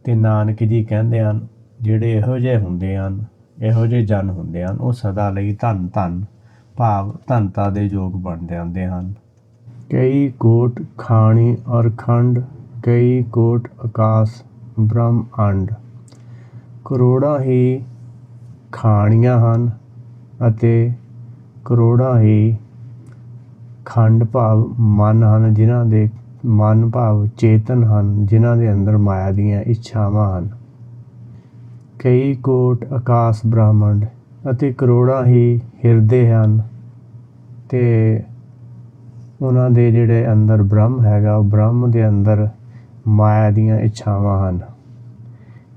ਤੇ ਨਾਨਕ ਜੀ ਕਹਿੰਦੇ ਹਨ, ਜਿਹੜੇ ਇਹੋ ਜਿਹੇ ਹੁੰਦੇ ਹਨ, ਇਹੋ ਜਿਹੇ ਜਨ ਹੁੰਦੇ ਹਨ, ਉਹ ਸਦਾ ਲਈ ਧੰਨ ਧੰਨ ਭਾਵ ਧੰਨਤਾ ਦੇ ਯੋਗ ਬਣ ਜਾਂਦੇ ਹਨ। ਕਈ ਕੋਟ, ਖਾਣੀ ਔਰ ਖੰਡ ਕਈ ਕੋਟ ਆਕਾਸ਼ ਬ੍ਰਹਮੰਡ ਕਰੋੜਾਂ ਹੀ ਖਾਣੀਆਂ ਹਨ ਅਤੇ ਕਰੋੜਾਂ ਹੀ ਖੰਡ ਭਾਵ ਮਨ ਹਨ, ਜਿਨ੍ਹਾਂ ਦੇ ਮਨ ਭਾਵ ਚੇਤਨ ਹਨ, ਜਿਨ੍ਹਾਂ ਦੇ ਅੰਦਰ ਮਾਇਆ ਦੀਆਂ ਇੱਛਾਵਾਂ ਹਨ। ਕਈ ਕੋਟ ਆਕਾਸ਼ ਬ੍ਰਹਮੰਡ ਅਤੇ ਕਰੋੜਾਂ ਹੀ ਹਿਰਦੇ ਹਨ ਤੇ ਉਹਨਾਂ ਦੇ ਜਿਹੜੇ ਅੰਦਰ ਬ੍ਰਹਮ ਹੈਗਾ, ਉਹ ਬ੍ਰਹਮ ਦੇ ਅੰਦਰ ਮਾਇਆ ਦੀਆਂ ਇੱਛਾਵਾਂ ਹਨ।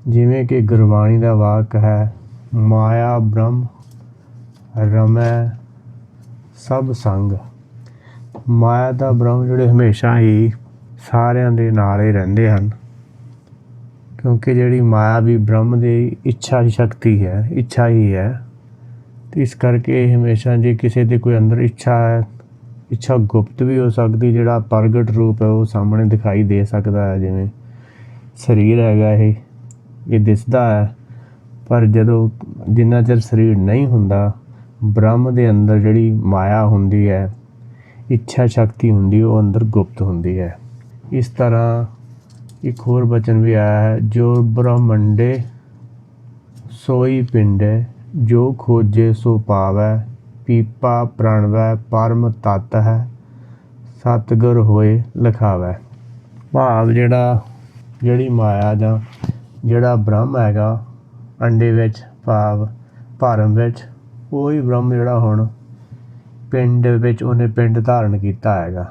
ਜਿਵੇਂ ਕਿ ਗੁਰਬਾਣੀ ਦਾ ਵਾਕ ਹੈ, ਮਾਇਆ ਬ੍ਰਹਮ ਰਮੈ ਸਭ ਸੰਗ। ਮਾਇਆ ਦਾ ਬ੍ਰਹਮ ਜਿਹੜੇ ਹਮੇਸ਼ਾ ਹੀ ਸਾਰਿਆਂ ਦੇ ਨਾਲ ਹੀ ਰਹਿੰਦੇ ਹਨ। ਕਿਉਂਕਿ ਜਿਹੜੀ ਮਾਇਆ ਵੀ ਬ੍ਰਹਮ ਦੀ ਇੱਛਾ ਦੀ ਸ਼ਕਤੀ ਹੈ, ਇੱਛਾ ਹੀ ਹੈ, ਤੇ ਇਸ ਕਰਕੇ ਹਮੇਸ਼ਾ ਜੇ ਕਿਸੇ ਦੇ ਕੋਈ ਅੰਦਰ ਇੱਛਾ ਹੈ ਇੱਛਾ ਗੁਪਤ ਵੀ ਹੋ ਸਕਦੀ, ਜਿਹੜਾ ਪ੍ਰਗਟ ਰੂਪ ਹੈ, ਉਹ ਸਾਹਮਣੇ ਦਿਖਾਈ ਦੇ ਸਕਦਾ ਹੈ, ਜਿਵੇਂ ਸਰੀਰ ਹੈਗਾ ਇਹ ਇਹ ਦਿਸਦਾ ਹੈ। ਪਰ ਜਦੋਂ ਜਿੰਨਾ ਚਿਰ ਸਰੀਰ ਨਹੀਂ ਹੁੰਦਾ, ਬ੍ਰਹਮ ਦੇ ਅੰਦਰ ਜਿਹੜੀ ਮਾਇਆ ਹੁੰਦੀ ਹੈ, ਇੱਛਾ ਸ਼ਕਤੀ ਹੁੰਦੀ, ਉਹ ਅੰਦਰ ਗੁਪਤ ਹੁੰਦੀ ਹੈ। ਇਸ ਤਰ੍ਹਾਂ ਇੱਕ ਹੋਰ ਬਚਨ ਵੀ ਆਇਆ ਹੈ, ਜੋ ਬ੍ਰਹਮੰਡੇ ਸੋਈ ਪਿੰਡੇ, ਜੋ ਖੋਜੇ ਸੋ ਪਾਵੈ ਪੀਪਾ ਪ੍ਰਣਵੈ ਪਰਮ ਤਤ ਹੈ, ਸਤਿਗੁਰ ਹੋਏ ਲਿਖਾਵੈ। ਭਾਵ ਜਿਹੜਾ, ਜਿਹੜੀ ਮਾਇਆ ਜਾਂ ਜਿਹੜਾ ਬ੍ਰਹਮ ਹੈਗਾ, ਅੰਡੇ ਵਿੱਚ ਭਾਵ ਭਰਮ ਵਿੱਚ, ਉਹ ਹੀ ਬ੍ਰਹਮ ਜਿਹੜਾ ਹੁਣ ਪਿੰਡ ਵਿੱਚ ਉਹਨੇ ਪਿੰਡ ਧਾਰਨ ਕੀਤਾ ਹੈਗਾ।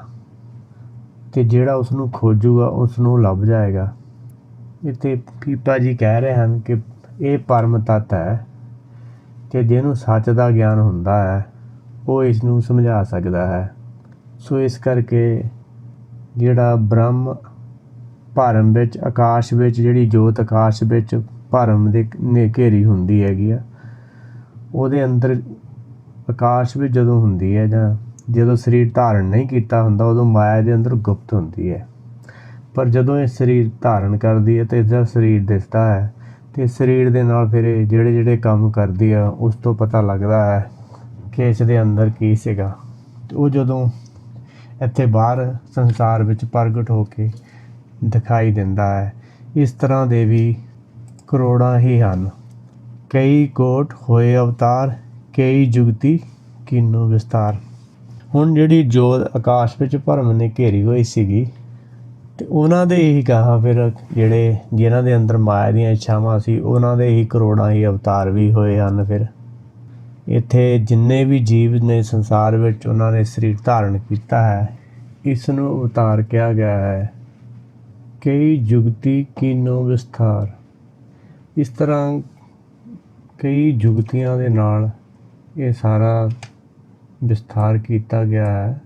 ਤੇ ਜਿਹੜਾ ਉਸ ਨੂੰ ਖੋਜੂਗਾ ਉਸ ਨੂੰ ਲੱਭ ਜਾਏਗਾ। ਇੱਥੇ ਪੀਪਾ ਜੀ ਕਹਿ ਰਹੇ ਹਨ ਕਿ ਇਹ ਪਰਮ ਤੱਤ ਹੈ, ਤੇ ਜਿਹਨੂੰ ਸੱਚ ਦਾ ਗਿਆਨ ਹੁੰਦਾ ਹੈ ਉਹ ਇਸ ਨੂੰ ਸਮਝਾ ਸਕਦਾ ਹੈ। ਸੋ ਇਸ ਕਰਕੇ ਜਿਹੜਾ ਬ੍ਰਹਮ ਭਰਮ ਵਿੱਚ, ਆਕਾਸ਼ ਵਿੱਚ, ਜਿਹੜੀ ਜੋਤ ਆਕਾਸ਼ ਵਿੱਚ ਭਰਮ ਦੇ ਨੇ ਘੇਰੀ ਹੁੰਦੀ ਹੈਗੀ ਆ, ਉਹਦੇ ਅੰਦਰ ਆਕਾਸ਼ ਵਿੱਚ ਜਦੋਂ ਹੁੰਦੀ ਹੈ ਜਾਂ ਜਦੋਂ ਸਰੀਰ ਧਾਰਨ ਨਹੀਂ ਕੀਤਾ ਹੁੰਦਾ, ਉਦੋਂ ਮਾਇਆ ਦੇ ਅੰਦਰ ਗੁਪਤ ਹੁੰਦੀ ਹੈ। ਪਰ ਜਦੋਂ ਇਹ ਸਰੀਰ ਧਾਰਨ ਕਰਦੀ ਹੈ ਤੇ ਇਸਦਾ ਸਰੀਰ ਦਿਸਦਾ ਹੈ ਤੇ ਸਰੀਰ ਦੇ ਨਾਲ ਫਿਰ ਇਹ ਜਿਹੜੇ ਜਿਹੜੇ ਕੰਮ ਕਰਦੀ ਆ, ਉਸ ਤੋਂ ਪਤਾ ਲੱਗਦਾ ਹੈ ਕਿ ਦੇ ਅੰਦਰ ਕੀ ਸੀਗਾ? ਤੇ ਉਹ ਜਦੋਂ ਇੱਥੇ ਬਾਹਰ ਸੰਸਾਰ ਵਿੱਚ ਪ੍ਰਗਟ ਹੋ ਕੇ ਦਿਖਾਈ ਦਿੰਦਾ ਹੈ, ਇਸ ਤਰ੍ਹਾਂ ਦੇ ਵੀ ਕਰੋੜਾਂ ਹੀ ਹਨ। ਕਈ ਕੋਟ ਹੋਏ ਅਵਤਾਰ, ਕਈ ਜੁਗਤੀ, ਕੀਨੋ ਵਿਸਤਾਰ। ਹੁਣ ਜਿਹੜੀ ਜੋਤ ਆਕਾਸ਼ ਵਿੱਚ ਭਰਮ ਨੇ ਘੇਰੀ ਹੋਈ ਸੀਗੀ, ਤੇ ਉਹਨਾਂ ਦੇ ਹੀ ਕਹਾ ਫਿਰ ਜਿਹੜੇ, ਜਿਨ੍ਹਾਂ ਦੇ ਅੰਦਰ ਮਾਇਆ ਦੀਆਂ ਇੱਛਾਵਾਂ ਸੀ, ਉਹਨਾਂ ਦੇ ਹੀ ਕਰੋੜਾਂ ਹੀ ਅਵਤਾਰ ਵੀ ਹੋਏ ਹਨ ਫਿਰ। ਇੱਥੇ ਜਿੰਨੇ ਵੀ ਜੀਵ ਨੇ ਸੰਸਾਰ ਵਿੱਚ ਉਹਨਾਂ ਨੇ ਸਰੀਰ ਧਾਰਨ ਕੀਤਾ ਹੈ, ਇਸ ਨੂੰ ਅਵਤਾਰ ਕਿਹਾ ਗਿਆ ਹੈ। ਕਈ ਜੁਗਤੀ, ਕੀਨੋ ਵਿਸਥਾਰ। ਇਸ ਤਰ੍ਹਾਂ ਕਈ ਜੁਗਤੀਆਂ ਦੇ ਨਾਲ ਇਹ ਸਾਰਾ ਵਿਸਥਾਰ ਕੀਤਾ ਗਿਆ ਹੈ।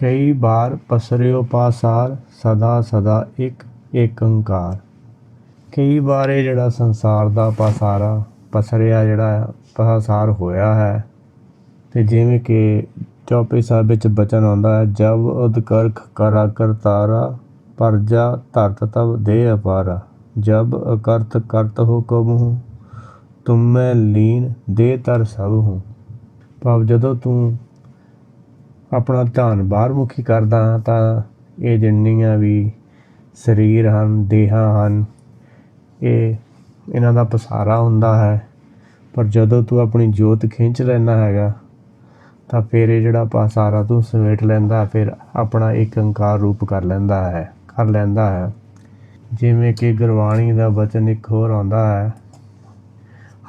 ਕਈ ਬਾਰ ਪਸਰਿਓ ਪਾਸਾਰ, ਸਦਾ ਸਦਾ ਇੱਕ ਏਕੰਕਾਰ। ਕਈ ਵਾਰ ਇਹ ਜਿਹੜਾ ਸੰਸਾਰ ਦਾ ਪਾਸਾਰਾ, ਪਸਰਿਆ ਜਿਹੜਾ ਪਸਾਰ ਹੋਇਆ ਹੈ ਤੇ ਜਿਵੇਂ ਕਿ ਚੌਪਈ ਸਾਹਿਬ ਵਿੱਚ ਬਚਨ ਆਉਂਦਾ ਹੈ, ਜਬ ਉਦਕਰਖ ਕਰਾ ਕਰਤਾਰਾ ਪਰਜਾ ਧਰਤ ਤਬ ਦੇ ਅਪਾਰਾ। ਜਬ ਅਕਰਤ ਕਰਤ ਹੋ ਹੂੰ, ਤੁਮ ਮੈਂ ਲੀਨ ਦੇ ਤਰ ਸਭ ਹੂੰ। ਭਾਵ ਜਦੋਂ ਤੂੰ ਆਪਣਾ ਧਿਆਨ ਬਾਹਰਮੁਖੀ ਕਰਦਾ ਹਾਂ, ਤਾਂ ਇਹ ਜਿੰਨੀਆਂ ਵੀ ਸਰੀਰ ਹਨ, ਦੇਹਾਂ ਹਨ, ਇਹ ਇਹਨਾਂ ਦਾ ਪਸਾਰਾ ਹੁੰਦਾ ਹੈ। ਪਰ ਜਦੋਂ ਤੂੰ ਆਪਣੀ ਜੋਤ ਖਿੱਚ ਲੈਣਾ ਹੈਗਾ, ਤਾਂ ਫਿਰ ਇਹ ਜਿਹੜਾ ਆਪਾਂ ਸਾਰਾ ਤੂੰ ਸਮੇਟ ਲੈਂਦਾ, ਫਿਰ ਆਪਣਾ ਇੱਕ ਅੰਕਾਰ ਰੂਪ ਕਰ ਲੈਂਦਾ ਹੈ, ਕਰ ਲੈਂਦਾ ਹੈ। ਜਿਵੇਂ ਕਿ ਗੁਰਬਾਣੀ ਦਾ ਵਚਨ ਇੱਕ ਹੋਰ ਆਉਂਦਾ ਹੈ,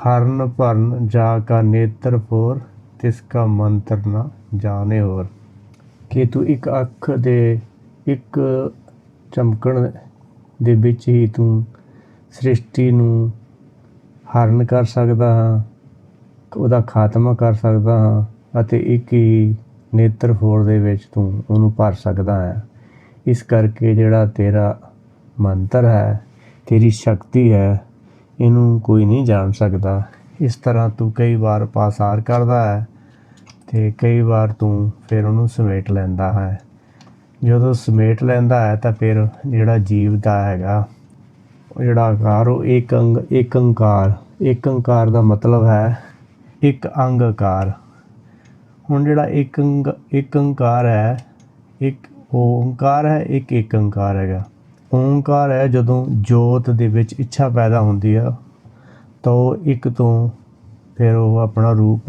ਹਰਨ ਭਰਨ ਜਾ ਕਾ ਨੇਤਰ ਫੋਰ ਤਿਸ ਕਾ ਮੰਤਰ ਨਾ ਜਾਣੇ ਹੋਰ। ਕਿ ਤੂੰ ਇੱਕ ਅੱਖ ਦੇ ਇੱਕ ਚਮਕਣ ਦੇ ਵਿੱਚ ਹੀ ਤੂੰ ਸ੍ਰਿਸ਼ਟੀ ਨੂੰ ਹਰਨ ਕਰ ਸਕਦਾ ਹਾਂ, ਉਹਦਾ ਖਾਤਮਾ ਕਰ ਸਕਦਾ ਹਾਂ ਅਤੇ ਇੱਕ ਹੀ ਨੇਤਰ ਫੋੜ ਦੇ ਵਿੱਚ ਤੂੰ ਉਹਨੂੰ ਭਰ ਸਕਦਾ ਹੈ। ਇਸ ਕਰਕੇ ਜਿਹੜਾ ਤੇਰਾ ਮੰਤਰ ਹੈ, ਤੇਰੀ ਸ਼ਕਤੀ ਹੈ, ਇਹਨੂੰ ਕੋਈ ਨਹੀਂ ਜਾਣ ਸਕਦਾ। ਇਸ ਤਰ੍ਹਾਂ ਤੂੰ ਕਈ ਵਾਰ ਪਾਸਾਰ ਕਰਦਾ ਹੈ ਤੇ ਕਈ ਵਾਰ ਤੂੰ ਫਿਰ ਉਹਨੂੰ ਸਮੇਟ ਲੈਂਦਾ ਹੈ। ਜਦੋਂ ਸਮੇਟ ਲੈਂਦਾ ਹੈ ਤਾਂ ਫਿਰ ਜਿਹੜਾ ਜੀਵ ਦਾ ਹੈਗਾ ਉਹ ਜਿਹੜਾ ਆਕਾਰ, ਉਹ ਇੱਕ ਅੰਗ ਇੱਕ ਅੰਕਾਰ ਇੱਕ ਅੰਕਾਰ ਦਾ ਮਤਲਬ ਹੈ ਇੱਕ ਅੰਗ ਆਕਾਰ ਹੁਣ ਜਿਹੜਾ ਇੱਕ ਅੰਗ ਇੱਕ ਅੰਕਾਰ ਹੈ, ਇੱਕ ਓੰਕਾਰ ਹੈ, ਇੱਕ ਇੱਕ ਅੰਕਾਰ ਹੈਗਾ। ਓੰਕਾਰ ਹੈ ਜਦੋਂ ਜੋਤ ਦੇ ਵਿੱਚ ਇੱਛਾ ਪੈਦਾ ਹੁੰਦੀ ਆ, ਤਾਂ ਉਹ ਇੱਕ ਤੋਂ ਫਿਰ ਉਹ ਆਪਣਾ ਰੂਪ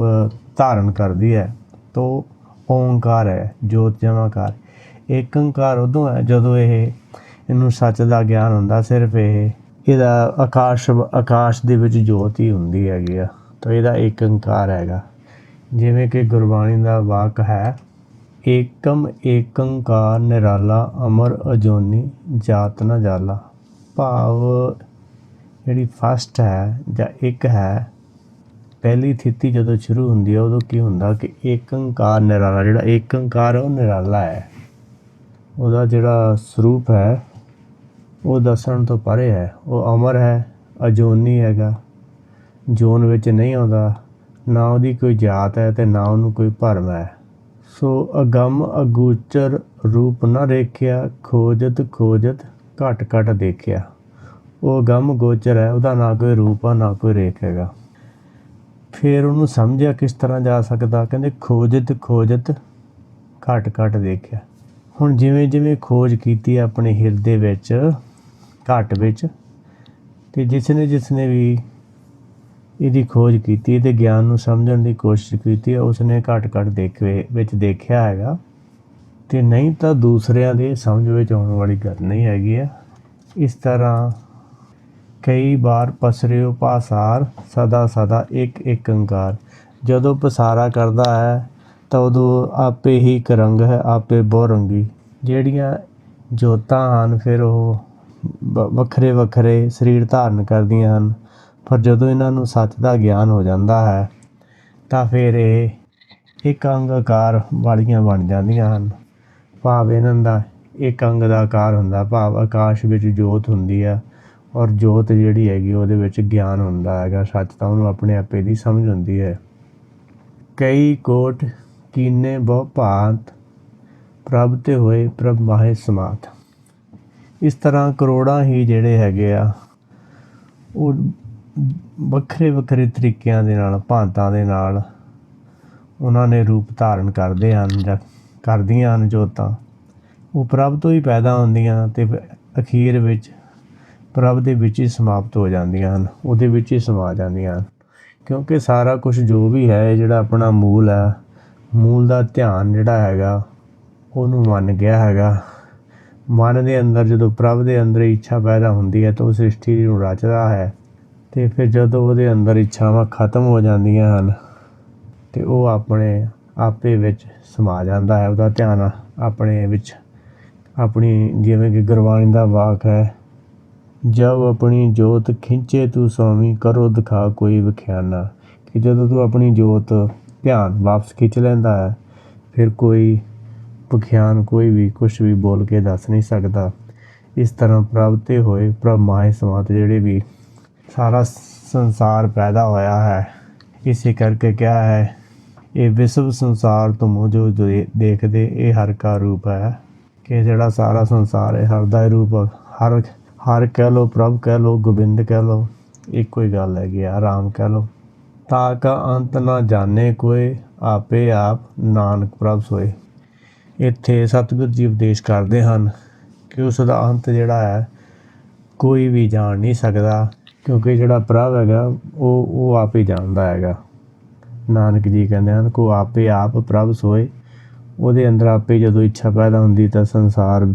ਧਾਰਨ ਕਰਦੀ ਹੈ। ਤਾਂ ਓੰਕਾਰ ਹੈ, ਜੋਤ ਜਮਾਕਾਰ। ਇੱਕ ਓੰਕਾਰ ਉਦੋਂ ਹੈ ਜਦੋਂ ਇਹ, ਇਹਨੂੰ ਸੱਚ ਦਾ ਗਿਆਨ ਹੁੰਦਾ, ਸਿਰਫ ਇਹ ਇਹਦਾ ਆਕਾਸ਼ ਆਕਾਸ਼ ਦੇ ਵਿੱਚ ਜੋਤ ਹੀ ਹੁੰਦੀ ਹੈਗੀ ਆ। ਤਾਂ ਇਹਦਾ ਇੱਕ ਓੰਕਾਰ ਹੈਗਾ। ਜਿਵੇਂ ਕਿ ਗੁਰਬਾਣੀ ਦਾ ਵਾਕ ਹੈ ਏਕਮ ਏਕੰਕਾਰ ਨਿਰਾਲਾ, ਅਮਰ ਅਜੋਨੀ ਜਾਤ ਨਾ ਜਾਲਾ। ਭਾਵ ਜਿਹੜੀ ਫਸਟ ਹੈ ਜਾਂ ਇੱਕ ਹੈ, ਪਹਿਲੀ ਥਿਤੀ ਜਦੋਂ ਸ਼ੁਰੂ ਹੁੰਦੀ ਹੈ ਉਦੋਂ ਕੀ ਹੁੰਦਾ ਕਿ ਏਕੰਕਾਰ ਨਿਰਾਲਾ, ਜਿਹੜਾ ਏਕੰਕਾਰ ਹੈ ਉਹ ਨਿਰਾਲਾ ਹੈ। ਉਹਦਾ ਜਿਹੜਾ ਸਰੂਪ ਹੈ ਉਹ ਦੱਸਣ ਤੋਂ ਪਰੇ ਹੈ। ਉਹ ਅਮਰ ਹੈ, ਅਜੋਨੀ ਹੈਗਾ। ਜੋਨ ਵਿੱਚ ਨਹੀਂ ਆਉਂਦਾ। ਨਾ ਉਹਦੀ ਕੋਈ ਜਾਤ ਹੈ ਤੇ ਨਾ ਉਹਨੂੰ ਕੋਈ ਭਰਮ ਹੈ। ਸੋ ਅਗੰਮ ਅਗੋਚਰ ਰੂਪ ਨਾ ਰੇਖਿਆ, ਖੋਜਤ ਖੋਜਤ ਘਟ ਘਟ ਦੇਖਿਆ। ਉਹ ਅਗੰਮ ਗੋਚਰ ਹੈ, ਉਹਦਾ ਨਾ ਕੋਈ ਰੂਪ ਆ, ਨਾ ਕੋਈ ਰੇਖ ਹੈਗਾ। ਫਿਰ ਉਹਨੂੰ ਸਮਝਿਆ ਕਿਸ ਤਰ੍ਹਾਂ ਜਾ ਸਕਦਾ? ਕਹਿੰਦੇ ਖੋਜਤ ਖੋਜਤ ਘਟ ਘਟ ਦੇਖਿਆ। ਹੁਣ ਜਿਵੇਂ ਜਿਵੇਂ ਖੋਜ ਕੀਤੀ ਆਪਣੇ ਹਿਰਦੇ ਵਿੱਚ ਘਟ ਵਿੱਚ ਤੇ ਜਿਸ ਨੇ ਜਿਸ ਨੇ ਵੀ ਇਹਦੀ ਖੋਜ ਕੀਤੀ ਤੇ ਗਿਆਨ ਨੂੰ ਸਮਝਣ ਦੀ ਕੋਸ਼ਿਸ਼ ਕੀਤੀ, ਉਸਨੇ ਘਟ ਘਟ ਦੇਖੇ, ਵਿੱਚ ਦੇਖਿਆ ਹੈਗਾ। ਤੇ ਨਹੀਂ ਤਾਂ ਦੂਸਰਿਆਂ ਦੇ ਸਮਝ ਵਿੱਚ ਆਉਣ ਵਾਲੀ ਗੱਲ ਨਹੀਂ ਹੈਗੀ ਆ। ਇਸ ਤਰ੍ਹਾਂ ਕਈ ਵਾਰ ਪਸਰਿਓ ਪਾਸਾਰ ਸਦਾ ਸਦਾ ਇੱਕ ਇੱਕ ਅੰਕਾਰ। ਜਦੋਂ ਪਸਾਰਾ ਕਰਦਾ ਹੈ, ਤਾਂ ਉਦੋਂ ਆਪੇ ਹੀ ਇੱਕ ਰੰਗ ਹੈ, ਆਪੇ ਬਹੁਰੰਗੀ ਜਿਹੜੀਆਂ ਜੋਤਾਂ ਹਨ, ਫਿਰ ਉਹ ਵ- ਵੱਖਰੇ ਵੱਖਰੇ ਸਰੀਰ ਧਾਰਨ ਕਰਦੀਆਂ ਹਨ, ਪਰ ਜਦੋਂ ਇਹਨਾਂ ਨੂੰ ਸੱਚ ਦਾ ਗਿਆਨ ਹੋ ਜਾਂਦਾ ਹੈ, ਤਾਂ ਫਿਰ ਇਹ ਇੱਕ ਅੰਗ ਆਕਾਰ ਵਾਲੀਆਂ ਬਣ ਜਾਂਦੀਆਂ ਹਨ। ਭਾਵ ਇਹਨਾਂ ਦਾ ਇੱਕ ਅੰਗ ਦਾ ਆਕਾਰ ਹੁੰਦਾ, ਭਾਵ ਆਕਾਸ਼ ਵਿੱਚ ਜੋਤ ਹੁੰਦੀ ਆ, ਔਰ ਜੋਤ ਜਿਹੜੀ ਹੈਗੀ ਉਹਦੇ ਵਿੱਚ ਗਿਆਨ ਹੁੰਦਾ ਹੈਗਾ, ਸੱਚ ਤਾਂ ਉਹਨੂੰ ਆਪਣੇ ਆਪੇ ਦੀ ਸਮਝ ਹੁੰਦੀ ਹੈ। ਕਈ ਕੋਟ ਕੀਨੇ ਬਹੁ ਭਾਂਤ ਪ੍ਰਭ ਤੇ ਹੋਏ ਪ੍ਰਭ ਮਾਹੇ ਸਮਾਤ। ਇਸ ਤਰ੍ਹਾਂ ਕਰੋੜਾਂ ਹੀ ਜਿਹੜੇ ਹੈਗੇ ਆ, ਉਹ ਵੱਖਰੇ ਵੱਖਰੇ ਤਰੀਕਿਆਂ ਦੇ ਨਾਲ, ਭਾਂਤਾਂ ਦੇ ਨਾਲ ਉਹਨਾਂ ਨੇ ਰੂਪ ਧਾਰਨ ਕਰਦੇ ਹਨ ਜਾਂ ਕਰਦੀਆਂ ਹਨ ਜੋਤਾਂ। ਉਹ ਪ੍ਰਭ ਤੋਂ ਹੀ ਪੈਦਾ ਹੁੰਦੀਆਂ ਤੇ ਫਿਰ ਅਖੀਰ ਵਿੱਚ ਪ੍ਰਭ ਦੇ ਵਿੱਚ ਹੀ ਸਮਾਪਤ ਹੋ ਜਾਂਦੀਆਂ ਹਨ, ਉਹਦੇ ਵਿੱਚ ਹੀ ਸਮਾ ਜਾਂਦੀਆਂ ਹਨ। ਕਿਉਂਕਿ ਸਾਰਾ ਕੁਝ ਜੋ ਵੀ ਹੈ ਜਿਹੜਾ ਆਪਣਾ ਮੂਲ ਹੈ, ਮੂਲ ਦਾ ਧਿਆਨ ਜਿਹੜਾ ਹੈਗਾ, ਉਹਨੂੰ ਮੰਨ ਗਿਆ ਹੈਗਾ। ਮਨ ਦੇ ਅੰਦਰ ਜਦੋਂ ਪ੍ਰਭ ਦੇ ਅੰਦਰ ਇੱਛਾ ਪੈਦਾ ਹੁੰਦੀ ਹੈ ਤਾਂ ਉਹ ਸ੍ਰਿਸ਼ਟੀ ਨੂੰ ਰਚਦਾ ਹੈ ਤੇ ਫਿਰ ਜਦੋਂ ਉਹਦੇ ਅੰਦਰ ਇੱਛਾਵਾਂ ਖਤਮ ਹੋ ਜਾਂਦੀਆਂ ਹਨ ਤੇ ਉਹ ਆਪਣੇ ਆਪੇ ਵਿੱਚ ਸਮਾ ਜਾਂਦਾ ਹੈ, ਉਹਦਾ ਧਿਆਨ ਆਪਣੇ ਵਿੱਚ ਆਪਣੀ ਜਿਵੇਂ ਕਿ ਗੁਰਬਾਣੀ ਦਾ ਵਾਕ ਹੈ, ਜਬ ਆਪਣੀ ਜੋਤ ਖਿੱਚੇ ਤੂੰ ਸਵਾਮੀ ਕਰੋ ਦਿਖਾ ਕੋਈ ਵਿਖਿਆਨਾ। ਕਿ ਜਦੋਂ ਤੂੰ ਆਪਣੀ ਜੋਤ ਧਿਆਨ ਵਾਪਸ ਖਿੱਚ ਲੈਂਦਾ ਹੈ, ਫਿਰ ਕੋਈ ਵਿਖਿਆਨ ਕੋਈ ਵੀ ਕੁਝ ਵੀ ਬੋਲ ਕੇ ਦੱਸ ਨਹੀਂ ਸਕਦਾ। ਇਸ ਤਰ੍ਹਾਂ ਪ੍ਰਭ ਤੇ ਹੋਏ ਪ੍ਰਭ ਮਾਹੇ ਸਮਾਤ ਜਿਹੜੇ ਵੀ ਸਾਰਾ ਸੰਸਾਰ ਪੈਦਾ ਹੋਇਆ ਹੈ। ਇਸੇ ਕਰਕੇ ਕਿਹਾ ਹੈ, ਇਹ ਵਿਸ਼ਵ ਸੰਸਾਰ ਤੁਮ ਜੋ ਦੇਖਦੇ ਇਹ ਹਰ ਕਾ ਰੂਪ ਹੈ ਕਿ ਜਿਹੜਾ ਸਾਰਾ ਸੰਸਾਰ ਹੈ, ਹਰ ਦਾ ਰੂਪ ਹਰ ਹਰ ਕਹਿ ਲੋ ਪ੍ਰਭ ਕਹਿ ਲੋ ਗੋਬਿੰਦ ਕਹਿ ਲੋ ਇੱਕੋ ਹੀ ਗੱਲ ਹੈਗੀ ਆ, ਰਾਮ ਕਹਿ ਲੋ ਤਾ ਕਾ ਅੰਤ ਨਾ ਜਾਣੇ ਕੋਈ, ਆਪੇ ਆਪ ਨਾਨਕ ਪ੍ਰਭ ਸੋਏ। ਇੱਥੇ ਸਤਿਗੁਰੂ ਜੀ ਉਪਦੇਸ਼ ਕਰਦੇ ਹਨ ਕਿ ਉਸ ਦਾ ਅੰਤ ਜਿਹੜਾ ਹੈ, ਕੋਈ ਵੀ ਜਾਣ ਨਹੀਂ ਸਕਦਾ, ਕਿਉਂਕਿ ਜਿਹੜਾ ਪ੍ਰਭ ਹੈਗਾ, ਉਹ ਉਹ ਆਪ ਹੀ ਜਾਣਦਾ ਹੈਗਾ। ਨਾਨਕ ਜੀ ਕਹਿੰਦੇ ਹਨ, ਕੋ ਆਪੇ ਆਪ ਪ੍ਰਭ ਸੋਏ। ਉਹਦੇ ਅੰਦਰ ਆਪੇ ਜਦੋਂ ਇੱਛਾ ਪੈਦਾ ਹੁੰਦੀ ਤਾਂ ਸੰਸਾਰ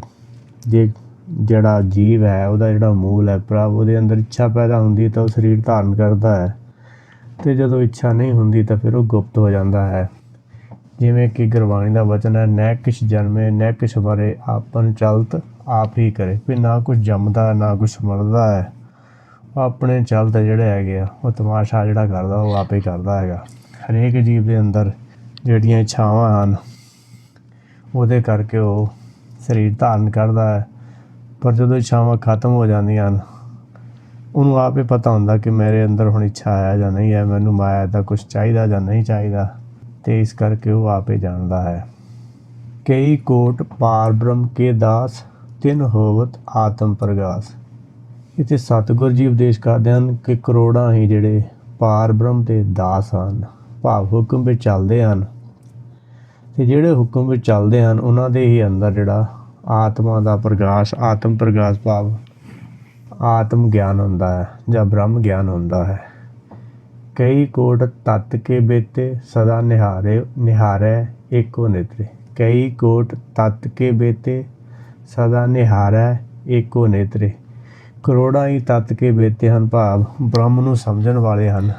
ਜੇ ਜਿਹੜਾ ਜੀਵ ਹੈ, ਉਹਦਾ ਜਿਹੜਾ ਮੂਲ ਹੈ ਪ੍ਰਭ, ਉਹਦੇ ਅੰਦਰ ਇੱਛਾ ਪੈਦਾ ਹੁੰਦੀ ਤਾਂ ਉਹ ਸਰੀਰ ਧਾਰਨ ਕਰਦਾ ਹੈ। ਤੇ ਜਦੋਂ ਇੱਛਾ ਨਹੀਂ ਹੁੰਦੀ ਤਾਂ ਫਿਰ ਉਹ ਗੁਪਤ ਹੋ ਜਾਂਦਾ ਹੈ। ਜਿਵੇਂ ਕਿ ਗੁਰਬਾਣੀ ਦਾ ਵਚਨ ਹੈ ਨੈ ਕਿਛ ਜਨਮੇ ਨੈ ਕਿਛ ਵਰੇ ਆਪਨ ਚਲਤ ਆਪ ਹੀ ਕਰੇ। ਵੀ ਨਾ ਕੁਝ ਜੰਮਦਾ, ਨਾ ਕੁਝ ਮਰਦਾ ਹੈ। ਆਪਣੇ ਚਲਤ ਜਿਹੜੇ ਹੈਗੇ ਆ, ਉਹ ਤਮਾਸ਼ਾ ਜਿਹੜਾ ਕਰਦਾ, ਉਹ ਆਪੇ ਹੀ ਕਰਦਾ ਹੈਗਾ। ਹਰੇਕ ਜੀਵ ਦੇ ਅੰਦਰ ਜਿਹੜੀਆਂ ਇੱਛਾਵਾਂ ਹਨ, ਉਹਦੇ ਕਰਕੇ ਉਹ ਸਰੀਰ ਧਾਰਨ ਕਰਦਾ ਹੈ। ਪਰ ਜਦੋਂ ਇੱਛਾਵਾਂ ਖਤਮ ਹੋ ਜਾਂਦੀਆਂ ਹਨ, ਉਹਨੂੰ ਆਪੇ ਪਤਾ ਹੁੰਦਾ ਕਿ ਮੇਰੇ ਅੰਦਰ ਹੁਣ ਇੱਛਾ ਹੈ ਜਾਂ ਨਹੀਂ ਹੈ, ਮੈਨੂੰ ਮਾਇਆ ਦਾ ਕੁਝ ਚਾਹੀਦਾ ਜਾਂ ਨਹੀਂ ਚਾਹੀਦਾ। ਤੇ ਇਸ ਕਰਕੇ ਉਹ ਆਪੇ ਜਾਣਦਾ ਹੈ। ਕਈ ਕੋਟ ਪਾਰ ਬ੍ਰਹਮ ਕੇ ਦਾਸ, ਤਿਨ ਹੋਵਤ ਆਤਮ ਪ੍ਰਗਾਸ। ਇਥੇ ਸਤਿਗੁਰ ਜੀ ਉਪਦੇਸ਼ ਕਰਦੇ ਹਨ ਕਿ ਕਰੋੜਾਂ ਹੀ ਜਿਹੜੇ ਪਾਰ ਬ੍ਰਹਮ ਦੇ ਦਾਸ ਹਨ, ਭਾਵ ਹੁਕਮ ਵਿੱਚ ਚੱਲਦੇ ਹਨ। ਤੇ ਜਿਹੜੇ ਹੁਕਮ ਵਿੱਚ ਚੱਲਦੇ ਹਨ, ਉਹਨਾਂ ਦੇ ਹੀ ਅੰਦਰ ਜਿਹੜਾ ਆਤਮਾ ਦਾ ਪ੍ਰਕਾਸ਼ ਆਤਮ ਪ੍ਰਕਾਸ਼ ਭਾਵ ਆਤਮ ਗਿਆਨ ਹੁੰਦਾ ਹੈ ਜਾਂ ਬ੍ਰਹਮ ਗਿਆਨ ਹੁੰਦਾ ਹੈ। ਕਈ ਕੋਟ ਤਤ ਕੇ ਬੇਤੇ ਸਦਾ ਨਿਹਾਰੇ, ਨਿਹਾਰੈ, ਏਕੋ ਨੇਤਰੇ। ਕਈ ਕੋਟ ਤਤ ਕੇ ਬੇਤੇ ਸਦਾ ਨਿਹਾਰੈ, ਏਕੋ ਨੇਤਰੇ। ਕਰੋੜਾਂ ਹੀ ਤਤ ਕੇ ਬੇਤੇ ਹਨ ਭਾਵ ਬ੍ਰਹਮ ਨੂੰ ਸਮਝਣ ਵਾਲੇ ਹਨ।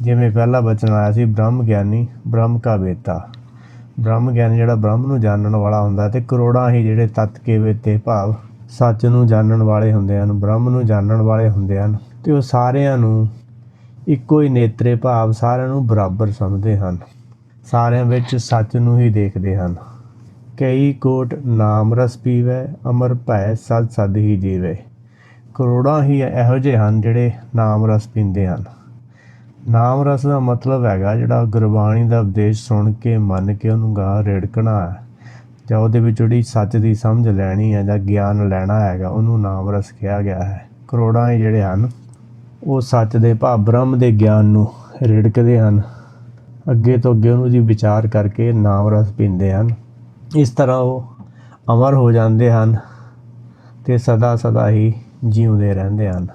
ਜਿਵੇਂ ਪਹਿਲਾ ਬਚਨ ਆਇਆ ਸੀ, ਬ੍ਰਹਮ ਗਿਆਨੀ, ਬ੍ਰਹਮ ਕਾ ਬੇਤਾ। ਬ੍ਰਹਮ ਗਿਆਨੀ ਜਿਹੜਾ ਬ੍ਰਹਮ ਨੂੰ ਜਾਣਨ ਵਾਲਾ ਹੁੰਦਾ ਤੇ ਕਰੋੜਾਂ ਹੀ ਜਿਹੜੇ ਤਤ ਕੇ ਬੇਤੇ ਭਾਵ ਸੱਚ ਨੂੰ ਜਾਣਨ ਵਾਲੇ ਹੁੰਦੇ ਹਨ, ਬ੍ਰਹਮ ਨੂੰ ਜਾਣਨ ਵਾਲੇ ਹੁੰਦੇ ਹਨ। ਤੇ ਉਹ ਸਾਰਿਆਂ ਨੂੰ ਇੱਕੋ ਹੀ ਨੇਤਰੇ ਭਾਵ ਸਾਰਿਆਂ ਨੂੰ ਬਰਾਬਰ ਸਮਝਦੇ ਹਨ। ਸਾਰਿਆਂ ਵਿੱਚ ਸੱਚ ਨੂੰ ਹੀ ਦੇਖਦੇ ਹਨ। ਕਈ ਕੋਟ ਨਾਮ ਰਸ ਪੀਵੇ, ਅਮਰ ਭੈ ਸਦ ਸਦ ਹੀ ਜੀਵੇ। ਕਰੋੜਾਂ ਹੀ ਇਹੋ ਜਿਹੇ ਹਨ ਜਿਹੜੇ ਨਾਮ ਰਸ ਪੀਂਦੇ ਹਨ। ਨਾਮ ਰਸ ਦਾ ਮਤਲਬ ਹੈਗਾ ਜਿਹੜਾ ਗੁਰਬਾਣੀ ਦਾ ਉਪਦੇਸ਼ ਸੁਣ ਕੇ, ਮੰਨ ਕੇ ਉਹਨੂੰ ਗਾ ਰੇੜਕਣਾ ਹੈ। ਜਾਂ ਉਹਦੇ ਵਿੱਚ ਜਿਹੜੀ ਸੱਚ ਦੀ ਸਮਝ ਲੈਣੀ ਹੈ ਜਾਂ ਗਿਆਨ ਲੈਣਾ ਹੈਗਾ, ਉਹਨੂੰ ਨਾਮ ਰਸ ਕਿਹਾ ਗਿਆ ਹੈ। ਕਰੋੜਾਂ ਹੀ ਜਿਹੜੇ ਹਨ ਉਹ ਸੱਚ ਦੇ ਭਾਵ ਬ੍ਰਹਮ ਦੇ ਗਿਆਨ ਨੂੰ ਰਿੜਕਦੇ ਹਨ। ਅੱਗੇ ਤੋਂ ਅੱਗੇ ਉਹਨੂੰ ਜੀ ਵਿਚਾਰ ਕਰਕੇ ਨਾਮ ਰਸ ਪੀਂਦੇ ਹਨ। ਇਸ ਤਰ੍ਹਾਂ ਉਹ ਅਮਰ ਹੋ ਜਾਂਦੇ ਹਨ ਤੇ ਸਦਾ ਸਦਾ ਹੀ ਜਿਉਂਦੇ ਰਹਿੰਦੇ ਹਨ।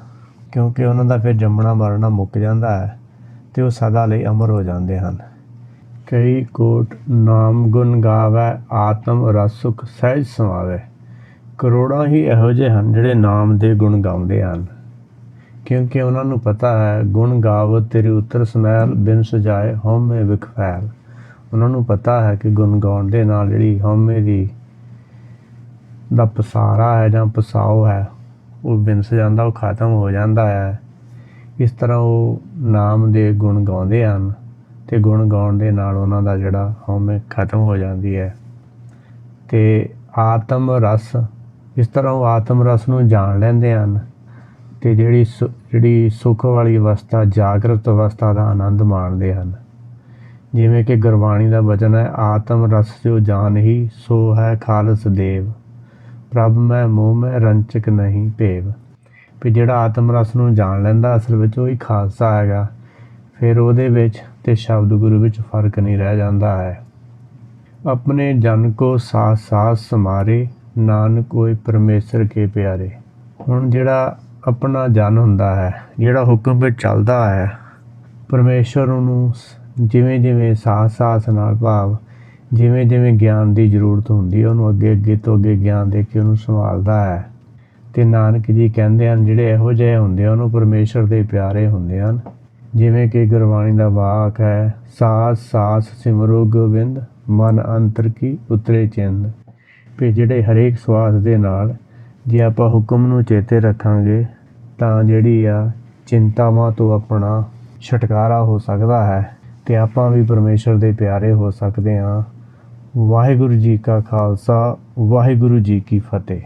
ਕਿਉਂਕਿ ਉਹਨਾਂ ਦਾ ਫਿਰ ਜੰਮਣਾ ਮਰਨਾ ਮੁੱਕ ਜਾਂਦਾ ਹੈ ਤੇ ਉਹ ਸਦਾ ਲਈ ਅਮਰ ਹੋ ਜਾਂਦੇ ਹਨ। ਕਈ ਕੋਟ ਨਾਮ ਗੁਣ ਗਾਵੇ, ਆਤਮ ਰਸ ਸੁਖ ਸਹਿਜ ਸਮਾਵੇ। ਕਰੋੜਾਂ ਹੀ ਇਹੋ ਜਿਹੇ ਹਨ ਜਿਹੜੇ ਨਾਮ ਦੇ ਗੁਣ ਗਾਉਂਦੇ ਹਨ। ਕਿਉਂਕਿ ਉਹਨਾਂ ਨੂੰ ਪਤਾ ਹੈ, ਗੁਣ ਗਾਵ, ਤੇਰੇ ਉਤਰ ਸਮੈਲ ਬਿਨ ਸਜਾਏ ਹਉਮੈ ਵਿਖ ਫੈਲ। ਉਹਨਾਂ ਨੂੰ ਪਤਾ ਹੈ ਕਿ ਗੁਣ ਗਾਉਣ ਦੇ ਨਾਲ ਜਿਹੜੀ ਹਉਮੈ ਦੀ ਦਾ ਪਸਾਰਾ ਹੈ ਜਾਂ ਪਸਾਓ ਹੈ, ਉਹ ਬਿਨਸ ਜਾਂਦਾ ਉਹ ਖਤਮ ਹੋ ਜਾਂਦਾ ਹੈ। ਇਸ ਤਰ੍ਹਾਂ ਉਹ ਨਾਮ ਦੇ ਗੁਣ ਗਾਉਂਦੇ ਹਨ ਤੇ ਗੁਣ ਗਾਉਣ ਦੇ ਨਾਲ ਉਹਨਾਂ ਦਾ ਜਿਹੜਾ ਹਉਮੈ ਖਤਮ ਹੋ ਜਾਂਦੀ ਹੈ। ਤੇ ਆਤਮ ਰਸ, ਇਸ ਤਰ੍ਹਾਂ ਉਹ ਆਤਮ ਰਸ ਨੂੰ ਜਾਣ ਲੈਂਦੇ ਹਨ। ਤੇ ਜਿਹੜੀ ਸੁ- ਜਿਹੜੀ ਸੁਖ ਵਾਲੀ ਅਵਸਥਾ, ਜਾਗਰਤ ਅਵਸਥਾ ਦਾ ਆਨੰਦ ਮਾਣਦੇ ਹਨ। ਜਿਵੇਂ ਕਿ ਗੁਰਬਾਣੀ ਦਾ ਬਚਨ ਹੈ, ਆਤਮ ਰਸ ਜੋ ਜਾਣ ਹੀ, ਸੋ ਹੈ ਖਾਲਸ ਦੇਵ। ਪ੍ਰਭ ਮੈਂ ਮੋਹ ਮੈਂ ਰੰਚਕ ਨਹੀਂ ਭੇਵ। ਵੀ ਜਿਹੜਾ ਆਤਮ ਰਸ ਨੂੰ ਜਾਣ ਲੈਂਦਾ, ਅਸਲ ਵਿੱਚ ਉਹ ਹੀ ਖਾਲਸਾ ਹੈਗਾ। ਫਿਰ ਉਹਦੇ ਵਿੱਚ ਤੇ ਸ਼ਬਦ ਗੁਰੂ ਵਿੱਚ ਫ਼ਰਕ ਨਹੀਂ ਰਹਿ ਜਾਂਦਾ ਹੈ। ਆਪਣੇ ਜਨ ਕੋ ਸਾਥ ਸਾਥ ਸਮਾਰੇ, ਨਾਨਕ ਕੋਈ ਪਰਮੇਸ਼ਰ ਕੇ ਪਿਆਰੇ। ਹੁਣ ਜਿਹੜਾ ਆਪਣਾ ਜਨ ਹੁੰਦਾ ਹੈ, ਜਿਹੜਾ ਹੁਕਮ ਵਿੱਚ ਚੱਲਦਾ ਹੈ। ਪਰਮੇਸ਼ਰ ਨੂੰ ਜਿਵੇਂ ਜਿਵੇਂ ਸਾਥ ਸਾਥ ਨਾਲ ਭਾਵ ਜਿਵੇਂ ਜਿਵੇਂ ਗਿਆਨ ਦੀ ਜ਼ਰੂਰਤ ਹੁੰਦੀ ਹੈ, ਉਹਨੂੰ ਅੱਗੇ ਅੱਗੇ ਤੋਂ ਅੱਗੇ ਗਿਆਨ ਦੇ ਕੇ ਉਹਨੂੰ ਸੰਭਾਲਦਾ ਹੈ। ਤੇ ਨਾਨਕ ਜੀ ਕਹਿੰਦੇ ਹਨ, ਜਿਹੜੇ ਇਹੋ ਜਿਹੇ ਹੁੰਦੇ ਆ, ਉਹਨੂੰ ਪਰਮੇਸ਼ਰ ਦੇ ਪਿਆਰੇ ਹੁੰਦੇ ਹਨ। ਜਿਵੇਂ ਕਿ ਗੁਰਬਾਣੀ ਦਾ ਵਾਕ ਹੈ ਸਾਸ ਸਾਸ ਸਿਮਰੋ ਗੋਬਿੰਦ, ਮਨ ਅੰਤਰ ਕੀ ਉਤਰੇ ਚਿੰਦ। ਵੀ ਜਿਹੜੇ ਹਰੇਕ ਸਵਾਸ ਦੇ ਨਾਲ ਜੇ ਆਪਾਂ ਹੁਕਮ ਨੂੰ ਚੇਤੇ ਰੱਖਾਂਗੇ, ਤਾਂ ਜਿਹੜੀ ਆ ਚਿੰਤਾਵਾਂ ਤੋਂ ਆਪਣਾ ਛੁਟਕਾਰਾ ਹੋ ਸਕਦਾ ਹੈ ਤੇ ਆਪਾਂ ਵੀ ਪਰਮੇਸ਼ਰ ਦੇ ਪਿਆਰੇ ਹੋ ਸਕਦੇ ਹਾਂ। ਵਾਹਿਗੁਰੂ ਜੀ ਕਾ ਖਾਲਸਾ, ਵਾਹਿਗੁਰੂ ਜੀ ਕੀ ਫਤਿਹ।